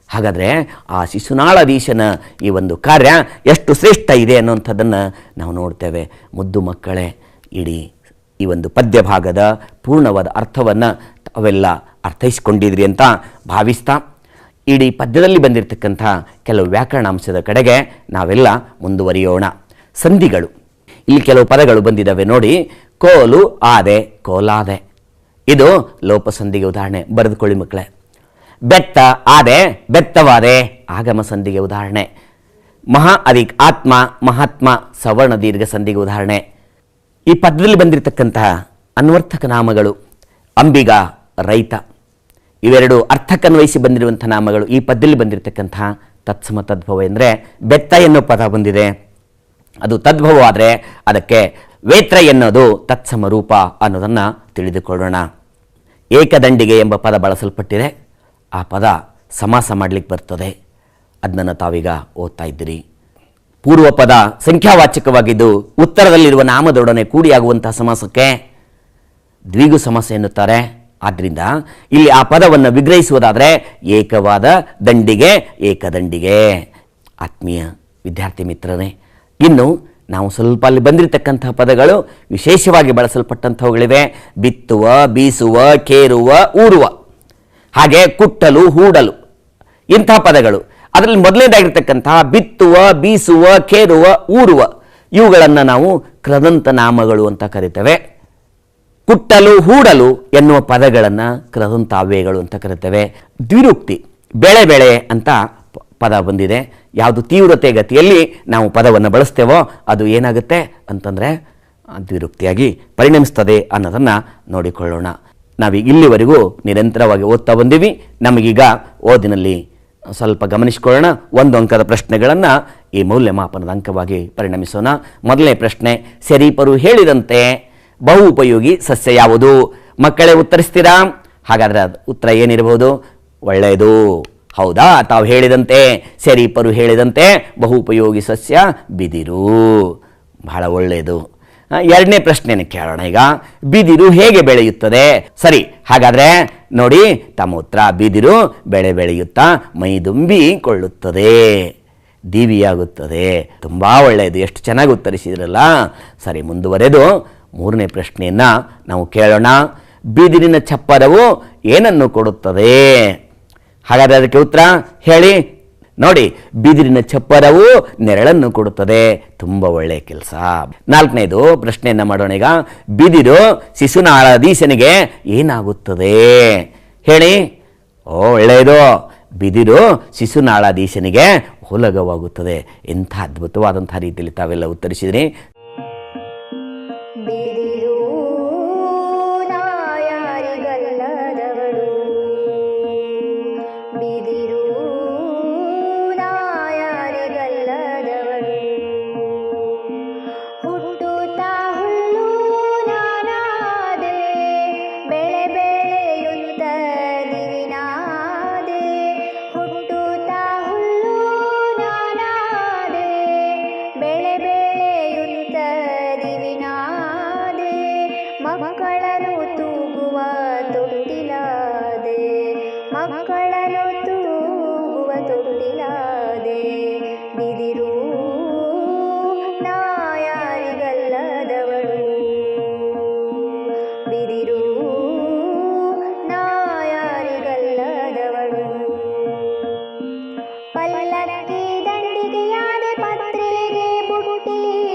ಹಾಗಾದರೆ ಆ ಶಿಶುನಾಳಾಧೀಶನ ಈ ಒಂದು ಕಾರ್ಯ ಎಷ್ಟು ಶ್ರೇಷ್ಠ ಇದೆ ಅನ್ನುವಂಥದ್ದನ್ನು ನಾವು ನೋಡ್ತೇವೆ. ಮುದ್ದು ಮಕ್ಕಳೇ, ಇಡೀ ಈ ಒಂದು ಪದ್ಯ ಭಾಗದ ಪೂರ್ಣವಾದ ಅರ್ಥವನ್ನು ಅವೆಲ್ಲ ಅರ್ಥೈಸಿಕೊಂಡಿದ್ರಿ ಅಂತ ಭಾವಿಸ್ತಾ, ಇಡೀ ಪದ್ಯದಲ್ಲಿ ಬಂದಿರತಕ್ಕಂಥ ಕೆಲವು ವ್ಯಾಕರಣಾಂಶದ ಕಡೆಗೆ ನಾವೆಲ್ಲ ಮುಂದುವರಿಯೋಣ. ಸಂಧಿಗಳು. ಇಲ್ಲಿ ಕೆಲವು ಪದಗಳು ಬಂದಿದ್ದಾವೆ ನೋಡಿ. ಕೋಲು ಆದೆ, ಕೋಲಾದೆ. ಇದು ಲೋಪಸಂಧಿಗೆ ಉದಾಹರಣೆ. ಬರೆದುಕೊಳ್ಳಿ ಮಕ್ಕಳೇ. ಬೆತ್ತ ಆದೆ, ಬೆತ್ತವಾದೆ, ಆಗಮ ಸಂಧಿಗೆ ಉದಾಹರಣೆ. ಮಹಾ ಅಧಿಕ್ ಆತ್ಮ, ಮಹಾತ್ಮ, ಸವರ್ಣ ದೀರ್ಘ ಸಂಧಿಗೆ ಉದಾಹರಣೆ. ಈ ಪದದಲ್ಲಿ ಬಂದಿರತಕ್ಕಂತಹ ಅನ್ವರ್ಥಕ ನಾಮಗಳು, ಅಂಬಿಗ, ರೈತ, ಇವೆರಡು ಅರ್ಥಕನ್ವಯಿಸಿ ಬಂದಿರುವಂಥ ನಾಮಗಳು. ಈ ಪದ್ಯದಲ್ಲಿ ಬಂದಿರತಕ್ಕಂತಹ ತತ್ಸಮ ತದ್ಭವ ಎಂದರೆ ಬೆತ್ತ ಎನ್ನುವ ಪದ ಬಂದಿದೆ. ಅದು ತದ್ಭವವಾದರೆ ಅದಕ್ಕೆ ವೇತ್ರ ಎನ್ನೋದು ತತ್ಸಮ ರೂಪ ಅನ್ನೋದನ್ನು ತಿಳಿದುಕೊಳ್ಳೋಣ. ಏಕದಂಡಿಗೆ ಎಂಬ ಪದ ಬಳಸಲ್ಪಟ್ಟಿದೆ. ಆ ಪದ ಸಮಾಸ ಮಾಡಲಿಕ್ಕೆ ಬರ್ತದೆ. ಅದನ್ನು ತಾವೀಗ ಓದ್ತಾ ಇದ್ದೀರಿ. ಪೂರ್ವ ಪದ ಸಂಖ್ಯಾವಾಚಕವಾಗಿದ್ದು ಉತ್ತರದಲ್ಲಿರುವ ನಾಮದೊಡನೆ ಕೂಡಿಯಾಗುವಂತಹ ಸಮಾಸಕ್ಕೆ ದ್ವಿಗು ಸಮಾಸ ಎನ್ನುತ್ತಾರೆ. ಆದ್ದರಿಂದ ಇಲ್ಲಿ ಆ ಪದವನ್ನು ವಿಗ್ರಹಿಸುವುದಾದರೆ ಏಕವಾದ ದಂಡಿಗೆ ಏಕದಂಡಿಗೆ. ಆತ್ಮೀಯ ವಿದ್ಯಾರ್ಥಿ ಮಿತ್ರರೇ ಇನ್ನು ನಾವು ಸ್ವಲ್ಪ ಅಲ್ಲಿ ಬಂದಿರತಕ್ಕಂತಹ ಪದಗಳು ವಿಶೇಷವಾಗಿ ಬಳಸಲ್ಪಟ್ಟಂಥವುಗಳಿವೆ. ಬಿತ್ತುವ, ಬೀಸುವ, ಕೇರುವ, ಊರುವ. ಹಾಗೆ ಕುಟ್ಟಲು, ಹೂಡಲು. ಇಂತಹ ಪದಗಳು. ಅದರಲ್ಲಿ ಮೊದಲನೇದಾಗಿರ್ತಕ್ಕಂತಹ ಬಿತ್ತುವ, ಬೀಸುವ, ಕೇರುವ, ಊರುವ. ಇವುಗಳನ್ನು ನಾವು ಕ್ರದಂತ ನಾಮಗಳು ಅಂತ ಕರಿತೇವೆ. ಕುಟ್ಟಲು, ಹೂಡಲು ಎನ್ನುವ ಪದಗಳನ್ನು ಕ್ರದಂತಾವ್ಯಗಳು ಅಂತ ಕರಿತೇವೆ. ದ್ವಿರುಕ್ತಿ, ಬೆಳೆ ಬೆಳೆ ಅಂತ ಪದ ಬಂದಿದೆ. ಯಾವುದು ತೀವ್ರತೆ ಗತಿಯಲ್ಲಿ ನಾವು ಪದವನ್ನು ಬಳಸ್ತೇವೋ ಅದು ಏನಾಗುತ್ತೆ ಅಂತಂದರೆ ದ್ವಿರುಕ್ತಿಯಾಗಿ ಪರಿಣಮಿಸ್ತದೆ ಅನ್ನೋದನ್ನು ನೋಡಿಕೊಳ್ಳೋಣ. ನಾವು ಇಲ್ಲಿವರೆಗೂ ನಿರಂತರವಾಗಿ ಓದ್ತಾ ಬಂದೀವಿ. ನಮಗೀಗ ಓದಿನಲ್ಲಿ ಸ್ವಲ್ಪ ಗಮನಿಸಿಕೊಳ್ಳೋಣ. ಒಂದು ಅಂಕದ ಪ್ರಶ್ನೆಗಳನ್ನು ಈ ಮೌಲ್ಯಮಾಪನದ ಅಂಕವಾಗಿ ಪರಿಣಮಿಸೋಣ. ಮೊದಲನೇ ಪ್ರಶ್ನೆ, ಸೆರೀಪರು ಹೇಳಿದಂತೆ ಬಹು ಉಪಯೋಗಿ ಸಸ್ಯ ಯಾವುದು? ಮಕ್ಕಳೇ ಉತ್ತರಿಸ್ತೀರಾ? ಹಾಗಾದರೆ ಅದು ಉತ್ತರ ಏನಿರಬಹುದು ಒಳ್ಳೆಯದು. ಹೌದಾ? ತಾವು ಹೇಳಿದಂತೆ, ಸೆರೀಪರು ಹೇಳಿದಂತೆ ಬಹು ಉಪಯೋಗಿ ಸಸ್ಯ ಬಿದಿರು. ಬಹಳ ಒಳ್ಳೆಯದು. ಎರಡನೇ ಪ್ರಶ್ನೆಯನ್ನು ಕೇಳೋಣ ಈಗ. ಬಿದಿರು ಹೇಗೆ ಬೆಳೆಯುತ್ತದೆ? ಸರಿ, ಹಾಗಾದರೆ ನೋಡಿ, ತಮ್ಮ ಉತ್ತರ, ಬಿದಿರು ಬೆಳೆ ಬೆಳೆಯುತ್ತಾ ಮೈದುಂಬಿಕೊಳ್ಳುತ್ತದೆ ದೀವಿಯಾಗುತ್ತದೆ. ತುಂಬ ಒಳ್ಳೆಯದು. ಎಷ್ಟು ಚೆನ್ನಾಗಿ ಉತ್ತರಿಸಿದ್ರಲ್ಲ. ಸರಿ, ಮುಂದುವರೆದು ಮೂರನೇ ಪ್ರಶ್ನೆಯನ್ನು ನಾವು ಕೇಳೋಣ. ಬಿದಿರಿನ ಚಪ್ಪರವು ಏನನ್ನು ಕೊಡುತ್ತದೆ? ಹಾಗಾದ್ರೆ ಅದಕ್ಕೆ ಉತ್ತರ ಹೇಳಿ. ನೋಡಿ, ಬಿದಿರಿನ ಚಪ್ಪರವು ನೆರಳನ್ನು ಕೊಡುತ್ತದೆ. ತುಂಬ ಒಳ್ಳೆಯ ಕೆಲಸ. ನಾಲ್ಕನೇದು ಪ್ರಶ್ನೆಯನ್ನ ಮಾಡೋಣ ಈಗ. ಬಿದಿರು ಶಿಶುನಾಳಾಧೀಶನಿಗೆ ಏನಾಗುತ್ತದೆ? ಹೇಳಿ. ಓ, ಒಳ್ಳೆಯದು. ಬಿದಿರು ಶಿಶುನಾಳಾಧೀಶನಿಗೆ ಹುಲಗವಾಗುತ್ತದೆ. ಎಂಥ ಅದ್ಭುತವಾದಂಥ ರೀತಿಯಲ್ಲಿ ತಾವೆಲ್ಲ ಉತ್ತರಿಸಿದ್ರಿ.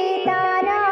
ಬುಟ್ಟಿ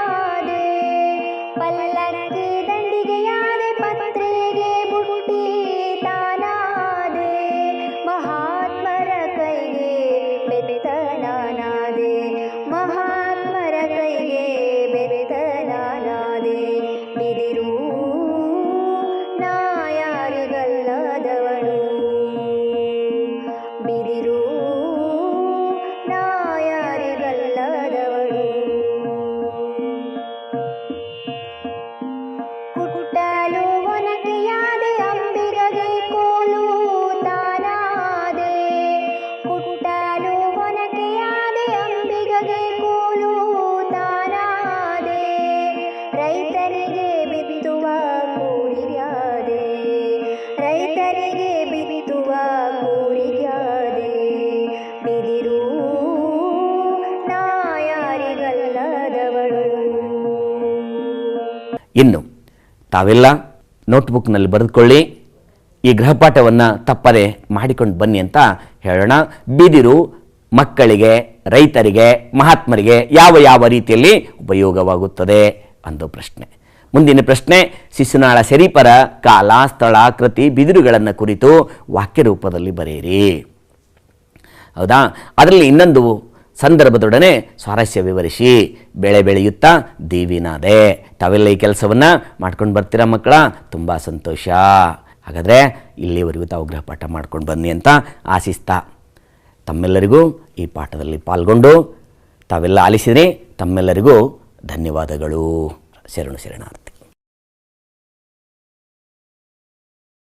ಇನ್ನು ತಾವೆಲ್ಲ ನೋಟ್ಬುಕ್ನಲ್ಲಿ ಬರೆದುಕೊಳ್ಳಿ. ಈ ಗೃಹಪಾಠವನ್ನು ತಪ್ಪದೆ ಮಾಡಿಕೊಂಡು ಬನ್ನಿ ಅಂತ ಹೇಳೋಣ. ಬಿದಿರು ಮಕ್ಕಳಿಗೆ, ರೈತರಿಗೆ, ಮಹಾತ್ಮರಿಗೆ ಯಾವ ಯಾವ ರೀತಿಯಲ್ಲಿ ಉಪಯೋಗವಾಗುತ್ತದೆ ಅಂದು ಪ್ರಶ್ನೆ. ಮುಂದಿನ ಪ್ರಶ್ನೆ, ಶಿಶುನಾಳ ಸೆರೀಪರ ಕಾಲ, ಸ್ಥಳ, ಕೃತಿ, ಬಿದಿರುಗಳನ್ನು ಕುರಿತು ವಾಕ್ಯ ರೂಪದಲ್ಲಿ ಬರೆಯಿರಿ. ಹೌದಾ? ಅದರಲ್ಲಿ ಇನ್ನೊಂದು ಸಂದರ್ಭದೊಡನೆ ಸ್ವಾರಸ್ಯ ವಿವರಿಸಿ, ಬೆಳೆ ಬೆಳೆಯುತ್ತಾ ದೀವಿನಾದೆ. ತಾವೆಲ್ಲ ಈ ಕೆಲಸವನ್ನು ಮಾಡ್ಕೊಂಡು ಬರ್ತೀರಾ ಮಕ್ಕಳ? ತುಂಬ ಸಂತೋಷ. ಹಾಗಾದರೆ ಇಲ್ಲಿವರೆಗೂ ತಾವು ಗೃಹಪಾಠ ಮಾಡ್ಕೊಂಡು ಬನ್ನಿ ಅಂತ ಆಶಿಸ್ತಾ. ತಮ್ಮೆಲ್ಲರಿಗೂ ಈ ಪಾಠದಲ್ಲಿ ಪಾಲ್ಗೊಂಡು, ತಾವೆಲ್ಲ ಆಲಿಸಿದ್ರಿ ತಮ್ಮೆಲ್ಲರಿಗೂ ಧನ್ಯವಾದಗಳು. ಶರಣು ಶರಣಾರ್ಥಿ.